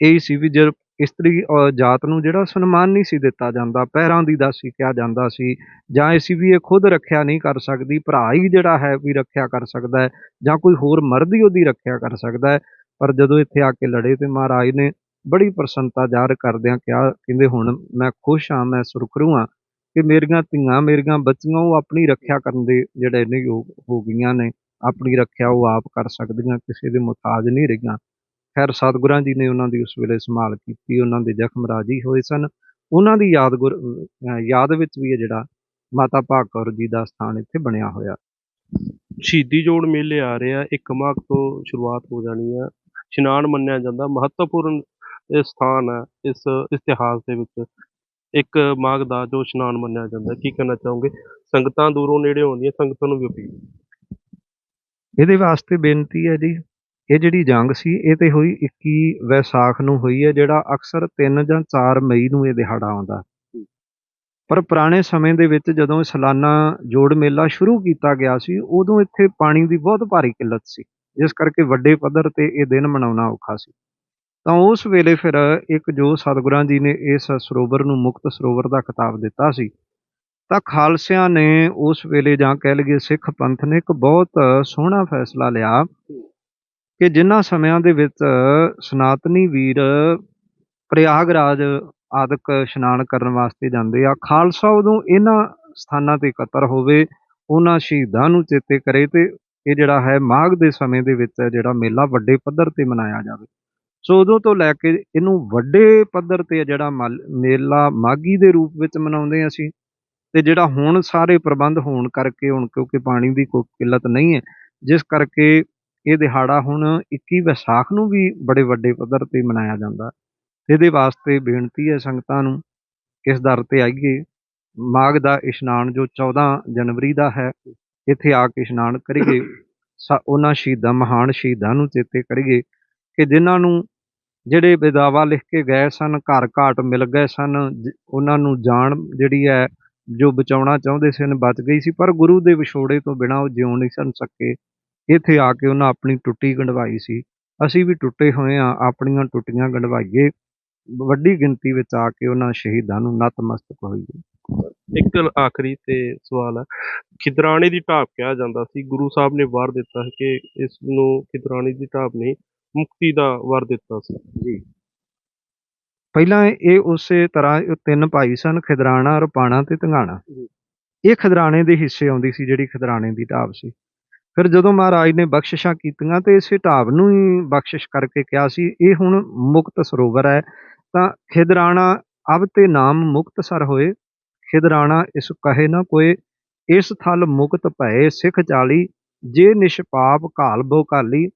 ਇਹੀ ਸੀ ਵੀ ਜਦ ਇਸਤਰੀ ਅਹ, ਜਾਤ ਨੂੰ ਜਿਹੜਾ ਸਨਮਾਨ ਨਹੀਂ ਸੀ ਦਿੱਤਾ ਜਾਂਦਾ ਪੈਰਾਂ ਦੀ ਦਾਸੀ ਕਿਹਾ ਜਾਂਦਾ ਸੀ ਜਾਂ ਇਹ ਸੀ ਵੀ ਇਹ ਖੁਦ ਰੱਖਿਆ ਨਹੀਂ ਕਰ ਸਕਦੀ ਭਰਾ ਹੀ ਜਿਹੜਾ ਹੈ ਵੀ ਰੱਖਿਆ ਕਰ ਸਕਦਾ ਹੈ ਜਾਂ ਕੋਈ ਹੋਰ ਮਰਦ ਹੀ ਉਹਦੀ ਰੱਖਿਆ ਕਰ ਸਕਦਾ ਹੈ। ਪਰ ਜਦੋਂ ਇੱਥੇ ਆ ਕੇ ਲੜੇ ਤੇ ਮਹਾਰਾਜ ਨੇ ਬੜੀ ਪ੍ਰਸੰਨਤਾ ਜ਼ਾਹਰ ਕਰਦਿਆਂ ਕਿਹਾ ਕਹਿੰਦੇ ਹੁਣ ਮੈਂ ਖੁਸ਼ ਹਾਂ ਮੈਂ ਸੁਰਖਰੂ ਹਾਂ ਕਿ ਮੇਰੀਆਂ ਧੀਆਂ ਮੇਰੀਆਂ ਬੱਚੀਆਂ ਉਹ ਆਪਣੀ ਰੱਖਿਆ ਕਰਨ ਦੇ ਜਿਹੜੇ ਨੇ ਯੋਗ ਹੋ ਗਈਆਂ ਨੇ ਆਪਣੀ ਰੱਖਿਆ ਉਹ ਆਪ ਕਰ ਸਕਦੀਆਂ ਕਿਸੇ ਦੇ ਮੁਤਾਜ ਨਹੀਂ ਰਹੀਆਂ। ਖੈਰ ਸਤਿਗੁਰਾਂ ਜੀ ਨੇ ਉਹਨਾਂ ਦੀ ਉਸ ਵੇਲੇ ਸੰਭਾਲ ਕੀਤੀ ਉਹਨਾਂ ਦੇ ਜ਼ਖਮ ਰਾਜੀ ਹੋਏ ਸਨ। ਉਹਨਾਂ ਦੀ ਯਾਦ ਯਾਦ ਵਿੱਚ ਵੀ ਇਹ ਜਿਹੜਾ ਮਾਤਾ ਭਾਗ ਕੌਰ ਜੀ ਦਾ ਸਥਾਨ ਇੱਥੇ ਬਣਿਆ ਹੋਇਆ। ਸ਼ਹੀਦੀ ਜੋੜ ਮੇਲੇ ਆ ਰਹੇ ਆ 1 ਮਾਘ ਤੋਂ ਸ਼ੁਰੂਆਤ ਹੋ ਜਾਣੀ ਆ। ਇਸ਼ਨਾਨ ਮੰਨਿਆ ਜਾਂਦਾ ਮਹੱਤਵਪੂਰਨ ਇਹ ਸਥਾਨ ਹੈ ਇਸ ਇਤਿਹਾਸ ਦੇ ਵਿੱਚ। ਇੱਕ ਮਾਘ ਦਾ ਜੋ ਇਸ਼ਨਾਨ ਮੰਨਿਆ ਜਾਂਦਾ ਕੀ ਕਹਿਣਾ ਚਾਹੋਗੇ? ਸੰਗਤਾਂ ਦੂਰੋਂ ਨੇੜੇ ਆਉਂਦੀਆਂ ਸੰਗਤਾਂ ਨੂੰ ਵੀ ਅਪੀਲ। ਇਹਦੇ ਵਾਸਤੇ ਬੇਨਤੀ ਹੈ ਜੀ ਇਹ ਜਿਹੜੀ ਜੰਗ ਸੀ, ਇਹ ਤੇ ਹੋਈ 21 ਵੈਸਾਖ ਨੂੰ ਹੋਈ ਹੈ, ਜਿਹੜਾ ਅਕਸਰ 3 ਜਾਂ 4 ਮਈ ਨੂੰ ਇਹ ਦਿਹਾੜਾ ਆਉਂਦਾ। ਪਰ ਪੁਰਾਣੇ ਸਮੇਂ ਦੇ ਵਿੱਚ ਜਦੋਂ ਇਹ ਸਾਲਾਨਾ ਜੋੜ ਮੇਲਾ ਸ਼ੁਰੂ ਕੀਤਾ ਗਿਆ ਸੀ, ਉਦੋਂ ਇੱਥੇ ਪਾਣੀ ਦੀ ਬਹੁਤ ਭਾਰੀ ਕਿੱਲਤ ਸੀ। ਜਿਸ ਕਰਕੇ ਵੱਡੇ ਪੱਧਰ ਤੇ ਇਹ ਦਿਨ ਮਨਾਉਣਾ ਔਖਾ ਸੀ। ਤਾਂ ਉਸ ਵੇਲੇ ਫਿਰ ਇੱਕ ਜੋ ਸਤਿਗੁਰਾਂ ਜੀ ਨੇ ਇਸ ਸਰੋਵਰ ਨੂੰ ਮੁਕਤ ਸਰੋਵਰ ਦਾ ਖਿਤਾਬ ਦਿੱਤਾ ਸੀ, ਤਾਂ ਖਾਲਸਿਆਂ ਨੇ ਉਸ ਵੇਲੇ ਜਾਂ ਕਹਿ ਲਈਏ ਸਿੱਖ ਪੰਥ ਨੇ ਇੱਕ ਬਹੁਤ ਸੋਹਣਾ ਫੈਸਲਾ ਲਿਆ ਕਿ ਜਿਨ੍ਹਾਂ ਸਮਿਆਂ ਦੇ ਵਿੱਚ ਸਨਾਤਨੀ ਵੀਰ ਪ੍ਰਯਾਗਰਾਜ ਆਦਿਕ ਇਸ਼ਨਾਨ ਕਰਨ ਵਾਸਤੇ ਜਾਂਦੇ ਆ, ਖਾਲਸਾ ਉਦੋਂ ਇਹਨਾਂ ਸਥਾਨਾਂ ਤੇ ਇਕੱਤਰ ਹੋਵੇ, ਉਹਨਾਂ ਸ਼ਹੀਦਾਂ ਨੂੰ ਚੇਤੇ ਕਰੇ ਤੇ ਇਹ ਜਿਹੜਾ ਹੈ ਮਾਘ ਦੇ ਸਮੇਂ ਦੇ ਵਿੱਚ ਜਿਹੜਾ ਮੇਲਾ ਵੱਡੇ ਪੱਧਰ ਤੇ ਮਨਾਇਆ ਜਾਵੇ। ਸੋ ਉਦੋਂ ਤੋਂ ਲੈ ਕੇ ਇਹਨੂੰ ਵੱਡੇ ਪੱਧਰ ਤੇ ਜਿਹੜਾ ਮਲ- ਮੇਲਾ ਮਾਘੀ ਦੇ ਰੂਪ ਵਿੱਚ ਮਨਾਉਂਦੇ ਹਾਂ ਅਸੀਂ ਤੇ ਜਿਹੜਾ ਹੁਣ ਸਾਰੇ ਪ੍ਰਬੰਧ ਹੋਣ ਕਰਕੇ ਹੁਣ ਕਿਉਂਕਿ ਪਾਣੀ ਦੀ ਕੋਈ ਕਿੱਲਤ ਨਹੀਂ ਹੈ, ਜਿਸ ਕਰਕੇ ਇਹ ਦਿਹਾੜਾ ਹੁਣ 21 ਵਿਸਾਖ ਨੂੰ ਵੀ ਬੜੇ ਵੱਡੇ ਪੱਧਰ ਤੇ ਮਨਾਇਆ ਜਾਂਦਾ। ਇਹਦੇ ਵਾਸਤੇ ਬੇਨਤੀ ਹੈ ਸੰਗਤਾਂ ਨੂੰ, ਇਸ ਦਰ ਤੇ ਆਈਏ। ਮਾਘ ਦਾ ਇਸ਼ਨਾਨ ਜੋ 14 ਜਨਵਰੀ ਦਾ ਹੈ, ਇੱਥੇ ਆ ਕੇ ਇਸ਼ਨਾਨ ਕਰੀਏ। ਸਾ- ਉਹਨਾਂ ਸ਼ਹੀਦਾਂ, ਮਹਾਨ ਸ਼ਹੀਦਾਂ ਨੂੰ ਚੇਤੇ ਕਰੀਏ ਕਿ ਜਿਨ੍ਹਾਂ ਨੂੰ ਜਿਹੜੇ ਵਿਦਾਵਾ ਲਿਖ ਕੇ ਗਏ ਸਨ, ਘਰ ਘਾਟ ਮਿਲ ਗਏ ਸਨ ਉਹਨਾਂ ਨੂੰ ਜਾਨ ਜਿਹੜੀ ਹੈ, ਜੋ ਬਚਾਉਣਾ ਚਾਹੁੰਦੇ ਸਨ, ਬਚ ਗਈ ਸੀ, ਪਰ ਗੁਰੂ ਦੇ ਵਿਛੋੜੇ ਤੋਂ ਬਿਨਾਂ ਉਹ ਜਿਉ ਨਹੀਂ ਸਨ ਸਕੇ। ਇੱਥੇ ਆ ਕੇ ਉਹਨਾਂ ਆਪਣੀ ਟੁੱਟੀ ਗੰਢਵਾਈ ਸੀ। ਅਸੀਂ ਵੀ ਟੁੱਟੇ ਹੋਏ ਆ ਆਪਣੀਆਂ ਟੁੱਟੀਆਂ ਗੰਢਵਾਈਏ ਵੱਡੀ ਗਿਣਤੀ ਵਿੱਚ ਆ ਕੇ ਉਹਨਾਂ ਸ਼ਹੀਦਾਂ ਨੂੰ ਨਤਮਸਤਕ ਹੋਈਏ। ਇੱਕ ਆਖਰੀ ਤੇ ਸਵਾਲ ਹੈ। ਖਿਦਰਾਣੇ ਦੀ ਢਾਬ ਕਿਹਾ ਜਾਂਦਾ ਸੀ। ਗੁਰੂ ਸਾਹਿਬ ਨੇ ਵਰ ਦਿੱਤਾ ਹੈ ਕਿ ਇਸ ਨੂੰ ਖਿਦਰਾਣੇ ਦੀ ਢਾਬ ਨਹੀਂ ਮੁਕਤੀ ਦਾ ਵਰ ਦਿੱਤਾ ਸੀ। ਜੀ। ਪਹਿਲਾਂ ਇਹ ਉਸੇ ਤਰ੍ਹਾਂ ਤਿੰਨ ਭਾਈ ਸਨ ਖਿਦਰਾਣਾ ਰੁਪਾਣਾ ਤੇ ਧੰਗਾਣਾ। ਇਹ ਖਿਦਰਾਣੇ ਦੇ ਹਿੱਸੇ ਆਉਂਦੀ ਸੀ ਜਿਹੜੀ ਖਿਦਰਾਣੇ ਦੀ ਢਾਬ ਸੀ। ਫਿਰ ਜਦੋਂ ਮਹਾਰਾਜ ਨੇ ਬਖਸ਼ਿਸ਼ਾਂ ਕੀਤੀਆਂ ਤੇ ਇਸੇ ਢਾਬ ਨੂੰ ਹੀ ਬਖਸ਼ਿਸ਼ ਕਰਕੇ ਕਿਹਾ ਸੀ, ਇਹ ਹੁਣ ਮੁਕਤ ਸਰੋਵਰ ਹੈ, ਤਾਂ ਖਿਦਰਾਣਾ ਅਬ ਤੇ ਨਾਮ ਮੁਕਤ ਸਰ ਹੋਏ। ਖਿਦਰਾਣਾ ਇਸ ਕਹੇ ਨਾ ਕੋਏ, ਇਸ ਥਲ ਮੁਕਤ ਭਏ ਸਿੱਖ ਚਾਲੀ ਜੇ ਨਿਸ਼ਪਾਪ ਘਾਲ ਬੋ ਕਾਲੀ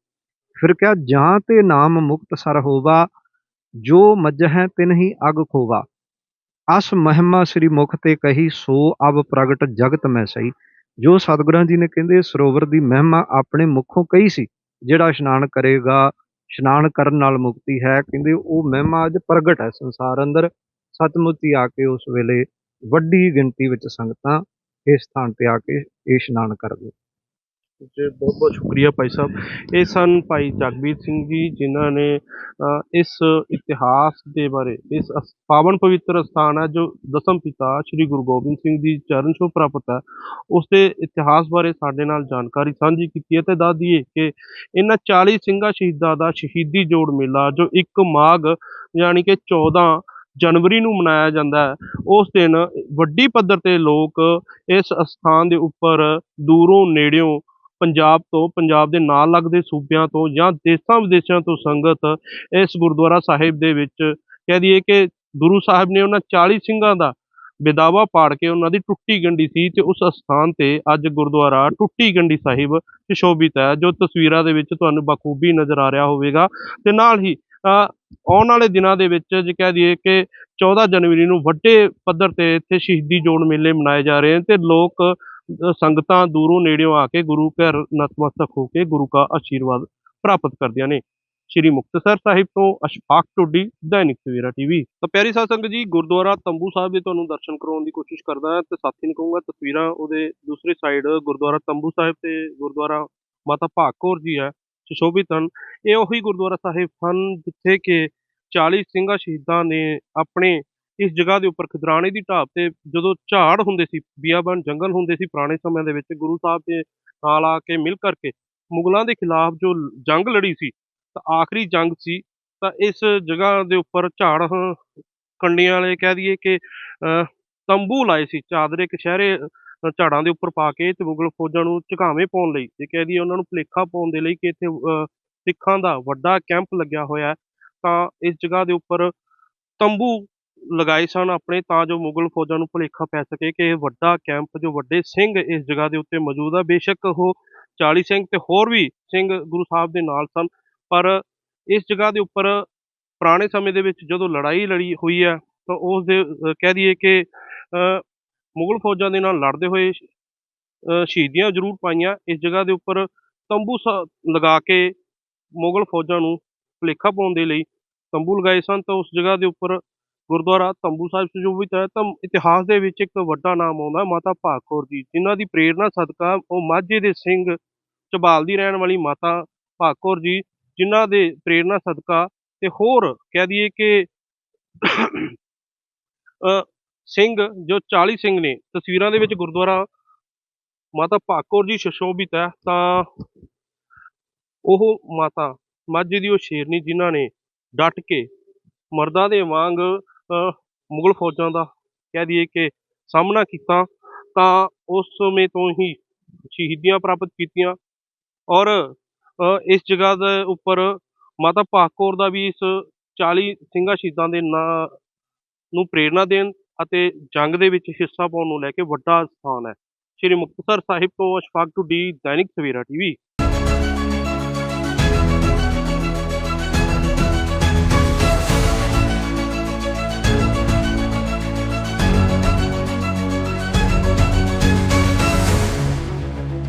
ਫਿਰ ਕਿਹਾ, ਜਾਂ ਤੇ ਨਾਮ ਮੁਕਤ ਸਰ ਹੋਵਾ, ਜੋ ਮੱਜਹਿ ਤਿਨਹੀ ਅਗ ਖੋਵਾ। ਅਸ ਮਹਿਮਾ ਸ੍ਰੀ ਮੁਖ ਤੇ ਕਹੀ, ਸੋ ਅਬ ਪ੍ਰਗਟ ਜਗਤ ਮੈਂ ਸਹੀ। ਜੋ ਸਤਿਗੁਰਾਂ ਜੀ ਨੇ ਕਹਿੰਦੇ, ਸਰੋਵਰ ਦੀ ਮਹਿਮਾ ਆਪਣੇ ਮੁੱਖੋਂ ਕਹੀ ਸੀ, ਜਿਹੜਾ ਇਸ਼ਨਾਨ ਕਰੇਗਾ, ਇਸ਼ਨਾਨ ਕਰਨ ਨਾਲ ਮੁਕਤੀ ਹੈ, ਕਹਿੰਦੇ ਉਹ ਮਹਿਮਾ ਅੱਜ ਪ੍ਰਗਟ ਹੈ ਸੰਸਾਰ ਅੰਦਰ, ਸਤਿਮੁੱਚ ਆ ਕੇ ਉਸ ਵੇਲੇ ਵੱਡੀ ਗਿਣਤੀ ਵਿੱਚ ਸੰਗਤਾਂ ਇਸ ਸਥਾਨ ਤੇ ਆ ਕੇ ਇਹ ਇਸ਼ਨਾਨ ਕਰਦੇ ਜੀ ਬਹੁਤ ਬਹੁਤ ਸ਼ੁਕਰੀਆ ਭਾਈ ਸਾਹਿਬ। ਇਹ ਸਨ ਭਾਈ ਜਗਬੀਰ ਸਿੰਘ ਜੀ, ਜਿਨ੍ਹਾਂ ਨੇ ਇਸ ਇਤਿਹਾਸ ਦੇ ਬਾਰੇ, ਇਸ ਅਸ- ਪਾਵਨ ਪਵਿੱਤਰ ਸਥਾਨ ਹੈ ਜੋ ਦਸਮ ਪਿਤਾ ਸ੍ਰੀ ਗੁਰੂ ਗੋਬਿੰਦ ਸਿੰਘ ਜੀ ਚਰਨ ਛੋਹ ਪ੍ਰਾਪਤ ਹੈ। ਉਸ ਦੇ ਇਤਿਹਾਸ ਬਾਰੇ ਸਾਡੇ ਨਾਲ ਜਾਣਕਾਰੀ ਸਾਂਝੀ ਕੀਤੀ ਹੈ ਤੇ ਦੱਸ ਦਈਏ ਕਿ ਇਹਨਾਂ 40 ਸਿੰਘਾਂ ਸ਼ਹੀਦਾਂ ਦਾ ਸ਼ਹੀਦੀ ਜੋੜ ਮੇਲਾ, ਜੋ 1 ਮਾਘ ਯਾਨੀ ਕਿ 14 ਜਨਵਰੀ ਨੂੰ ਮਨਾਇਆ ਜਾਂਦਾ ਹੈ, ਉਸ ਦਿਨ ਵੱਡੀ ਪੱਧਰ ਤੇ ਲੋਕ ਇਸ ਅਸਥਾਨ ਦੇ ਉੱਪਰ ਦੂਰੋਂ ਨੇੜਿਓਂ ਪੰਜਾਬ ਤੋਂ, ਪੰਜਾਬ ਦੇ ਨਾਲ ਲੱਗਦੇ ਸੂਬਿਆਂ ਤੋਂ ਜਾਂ ਦੇਸ਼ਾਂ ਵਿਦੇਸ਼ਾਂ ਤੋਂ ਸੰਗਤ ਇਸ ਗੁਰਦੁਆਰਾ ਸਾਹਿਬ ਦੇ ਵਿੱਚ ਕਹਿ ਦਈਏ ਕਿ ਗੁਰੂ ਸਾਹਿਬ ਨੇ ਉਹਨਾਂ 40 ਸਿੰਘਾਂ ਦਾ ਵਿਦਾਵਾ ਪਾੜ ਕੇ ਉਹਨਾਂ ਦੀ ਟੁੱਟੀ ਗੰਢੀ ਸੀ ਤੇ ਉਸ ਅਸਥਾਨ ਤੇ ਅੱਜ ਗੁਰਦੁਆਰਾ ਟੁੱਟੀ ਗੰਢੀ ਸਾਹਿਬ ਸੁਸ਼ੋਭਿਤ ਹੈ, ਜੋ ਤਸਵੀਰਾਂ ਦੇ ਵਿੱਚ ਤੁਹਾਨੂੰ ਬਖੂਬੀ ਨਜ਼ਰ ਆ ਰਿਹਾ ਹੋਵੇਗਾ। ਤੇ ਨਾਲ ਹੀ ਆਉਣ ਵਾਲੇ ਦਿਨਾਂ ਦੇ ਵਿੱਚ ਜੇ ਕਹਿ ਦਈਏ ਕਿ 14 ਜਨਵਰੀ ਨੂੰ ਵੱਡੇ ਪੱਧਰ ਤੇ ਇੱਥੇ ਸ਼ਹੀਦੀ ਜੋੜ ਮੇਲੇ ਮਨਾਏ ਜਾ ਰਹੇ ਹਨ ਤੇ ਲੋਕ ਸੰਗਤਾਂ ਦੂਰੋਂ ਨੇੜਿਓਂ ਆ ਕੇ ਗੁਰੂ ਘਰ ਨਤਮਸਤਕ ਹੋ ਕੇ ਗੁਰੂ ਦਾ ਆਸ਼ੀਰਵਾਦ ਪ੍ਰਾਪਤ ਕਰਦੀਆਂ ਨੇ। ਸ਼੍ਰੀ ਮੁਕਤਸਰ ਸਾਹਿਬ ਤੋਂ ਅਸ਼ਫਾਕ ਟੋਡੀ, ਦੈਨਿਕ ਸਵੇਰਾ ਟੀਵੀ। ਤਾਂ ਪਿਆਰੀ ਸਾਧ ਸੰਗਤ ਜੀ, ਗੁਰਦੁਆਰਾ ਤੰਬੂ ਸਾਹਿਬ ਦੇ ਤੁਹਾਨੂੰ ਦਰਸ਼ਨ ਕਰਾਉਣ ਦੀ ਕੋਸ਼ਿਸ਼ ਕਰਦਾ ਹਾਂ ਤੇ ਸਾਥੀ ਨੂੰ ਕਹੂੰਗਾ ਤਸਵੀਰਾਂ ਉਹਦੇ ਦੂਸਰੀ ਸਾਈਡ ਗੁਰਦੁਆਰਾ ਤੰਬੂ ਸਾਹਿਬ ਤੇ ਗੁਰਦੁਆਰਾ ਮਾਤਾ ਭਾਗ ਕੌਰ ਜੀ ਹੈ, ਸੁਸ਼ੋਭਿਤ ਹਨ। ਇਹ ਉਹੀ ਗੁਰਦੁਆਰਾ ਸਾਹਿਬ ਹਨ ਜਿੱਥੇ ਕਿ 40 ਸਿੰਘਾਂ ਸ਼ਹੀਦਾਂ ਨੇ ਆਪਣੇ ਇਸ ਜਗ੍ਹਾ ਦੇ ਉੱਪਰ ਖਦਰਾਣੇ ਦੀ ਢਾਬ ਤੇ ਜਦੋਂ ਝਾੜ ਹੁੰਦੇ ਸੀ ਬੀਆਬਾਨ ਜੰਗਲ ਹੁੰਦੇ ਸੀ ਪੁਰਾਣੇ ਸਮਿਆਂ ਦੇ ਵਿੱਚ ਗੁਰੂ ਸਾਹਿਬ ਦੇ ਨਾਲ ਆ ਕੇ ਮਿਲ ਕਰਕੇ ਮੁਗਲਾਂ ਦੇ ਖਿਲਾਫ ਜੋ ਜੰਗ ਲੜੀ ਸੀ ਤਾਂ ਆਖਰੀ ਜੰਗ ਸੀ ਤਾਂ ਇਸ ਜਗ੍ਹਾ ਦੇ ਉੱਪਰ ਝਾੜ ਕੰਡੀਆਂ ਵਾਲੇ ਕਹਿ ਦਈਏ ਕਿ ਅਹ, ਤੰਬੂ ਲਾਏ ਸੀ ਚਾਦਰੇ ਕਸ਼ਹਿਰੇ ਝਾੜਾਂ ਦੇ ਉੱਪਰ ਪਾ ਕੇ ਤੇ ਮੁਗਲ ਫੌਜਾਂ ਨੂੰ ਝੁਕਾਵੇਂ ਪਾਉਣ ਲਈ ਜੇ ਕਹਿ ਦਈਏ ਉਹਨਾਂ ਨੂੰ ਭੁਲੇਖਾ ਪਾਉਣ ਦੇ ਲਈ ਕਿ ਇੱਥੇ ਅਹ, ਸਿੱਖਾਂ ਦਾ ਵੱਡਾ ਕੈਂਪ ਲੱਗਿਆ ਹੋਇਆ ਹੈ ਤਾਂ ਇਸ ਜਗ੍ਹਾ ਦੇ ਉੱਪਰ ਤੰਬੂ ਲਗਾਏ ਸਨ ਆਪਣੇ, ਤਾਂ ਜੋ ਮੁਗਲ ਫੌਜਾਂ ਨੂੰ ਭੁਲੇਖਾ ਪੈ ਸਕੇ ਕਿ ਇਹ ਵੱਡਾ ਕੈਂਪ ਜੋ ਵੱਡੇ ਸਿੰਘ ਇਸ ਜਗ੍ਹਾ ਦੇ ਉੱਤੇ ਮੌਜੂਦ ਆ, ਬੇਸ਼ੱਕ ਉਹ 40 ਸਿੰਘ ਤੇ ਹੋਰ ਵੀ ਸਿੰਘ ਗੁਰੂ ਸਾਹਿਬ ਦੇ ਨਾਲ ਸਨ, ਪਰ ਇਸ ਜਗ੍ਹਾ ਦੇ ਉੱਪਰ ਪੁਰਾਣੇ ਸਮੇਂ ਦੇ ਵਿੱਚ ਜਦੋਂ ਲੜਾਈ ਲੜੀ ਹੋਈ ਹੈ ਤਾਂ ਉਸ ਦੇ ਕਹਿ ਦਈਏ ਕਿ ਮੁਗਲ ਫੌਜਾਂ ਦੇ ਨਾਲ ਲੜਦੇ ਹੋਏ ਸ਼ਹੀਦੀਆਂ ਜ਼ਰੂਰ ਪਾਈਆਂ, ਇਸ ਜਗ੍ਹਾ ਦੇ ਉੱਪਰ ਤੰਬੂ ਸ- ਲਗਾ ਕੇ ਮੁਗਲ ਫੌਜਾਂ ਨੂੰ ਭੁਲੇਖਾ ਪਾਉਣ ਦੇ ਲਈ ਤੰਬੂ ਲਗਾਏ ਸਨ, ਤਾਂ ਉਸ ਜਗ੍ਹਾ ਦੇ ਉੱਪਰ ਗੁਰਦੁਆਰਾ ਤੰਬੂ ਸਾਹਿਬ ਸੁਸ਼ੋਭਿਤ ਹੈ ਤਾਂ ਇਤਿਹਾਸ ਦੇ ਵਿੱਚ ਇੱਕ ਵੱਡਾ ਨਾਮ ਆਉਂਦਾ ਮਾਤਾ ਭਾਗ ਕੌਰ ਜੀ, ਜਿਨ੍ਹਾਂ ਦੀ ਪ੍ਰੇਰਣਾ ਸਦਕਾ ਉਹ ਮਾਝੇ ਦੇ ਸਿੰਘ ਝਬਾਲ ਦੀ ਰਹਿਣ ਵਾਲੀ ਮਾਤਾ ਭਾਗ ਕੌਰ ਜੀ, ਜਿਨ੍ਹਾਂ ਦੇ ਪ੍ਰੇਰਣਾ ਸਦਕਾ ਤੇ ਹੋਰ ਕਹਿ ਦਈਏ ਕਿ ਸਿੰਘ ਜੋ 40 ਸਿੰਘ ਨੇ ਤਸਵੀਰਾਂ ਦੇ ਵਿੱਚ ਗੁਰਦੁਆਰਾ ਮਾਤਾ ਭਾਕੌਰ ਜੀ ਸੁਸ਼ੋਭਿਤ ਹੈ, ਤਾਂ ਉਹ ਮਾਤਾ ਮਾਝੇ ਦੀ ਉਹ ਸ਼ੇਰਨੀ ਜਿਨ੍ਹਾਂ ਨੇ ਡਟ ਕੇ ਮਰਦਾਂ ਦੇ ਵਾਂਗ ਮੁਗਲ ਫੌਜਾਂ ਦਾ ਕਹਿ ਦਈਏ ਕਿ ਸਾਹਮਣਾ ਕੀਤਾ, ਤਾਂ ਉਸ ਸਮੇਂ ਤੋਂ ਹੀ ਸ਼ਹੀਦੀਆਂ ਪ੍ਰਾਪਤ ਕੀਤੀਆਂ ਔਰ ਇਸ ਜਗ੍ਹਾ ਦੇ ਉੱਪਰ ਮਾਤਾ ਭਾਗ ਕੌਰ ਦਾ ਵੀ ਇਸ 40 ਸਿੰਘਾਂ ਸ਼ਹੀਦਾਂ ਦੇ ਨਾਂ ਨੂੰ ਪ੍ਰੇਰਣਾ ਦੇਣ ਅਤੇ ਜੰਗ ਦੇ ਵਿੱਚ ਹਿੱਸਾ ਪਾਉਣ ਨੂੰ ਲੈ ਕੇ ਵੱਡਾ ਸਥਾਨ ਹੈ। ਸ਼੍ਰੀ ਮੁਕਤਸਰ ਸਾਹਿਬ ਤੋਂ Ashfaq to the Dainik Savera TV.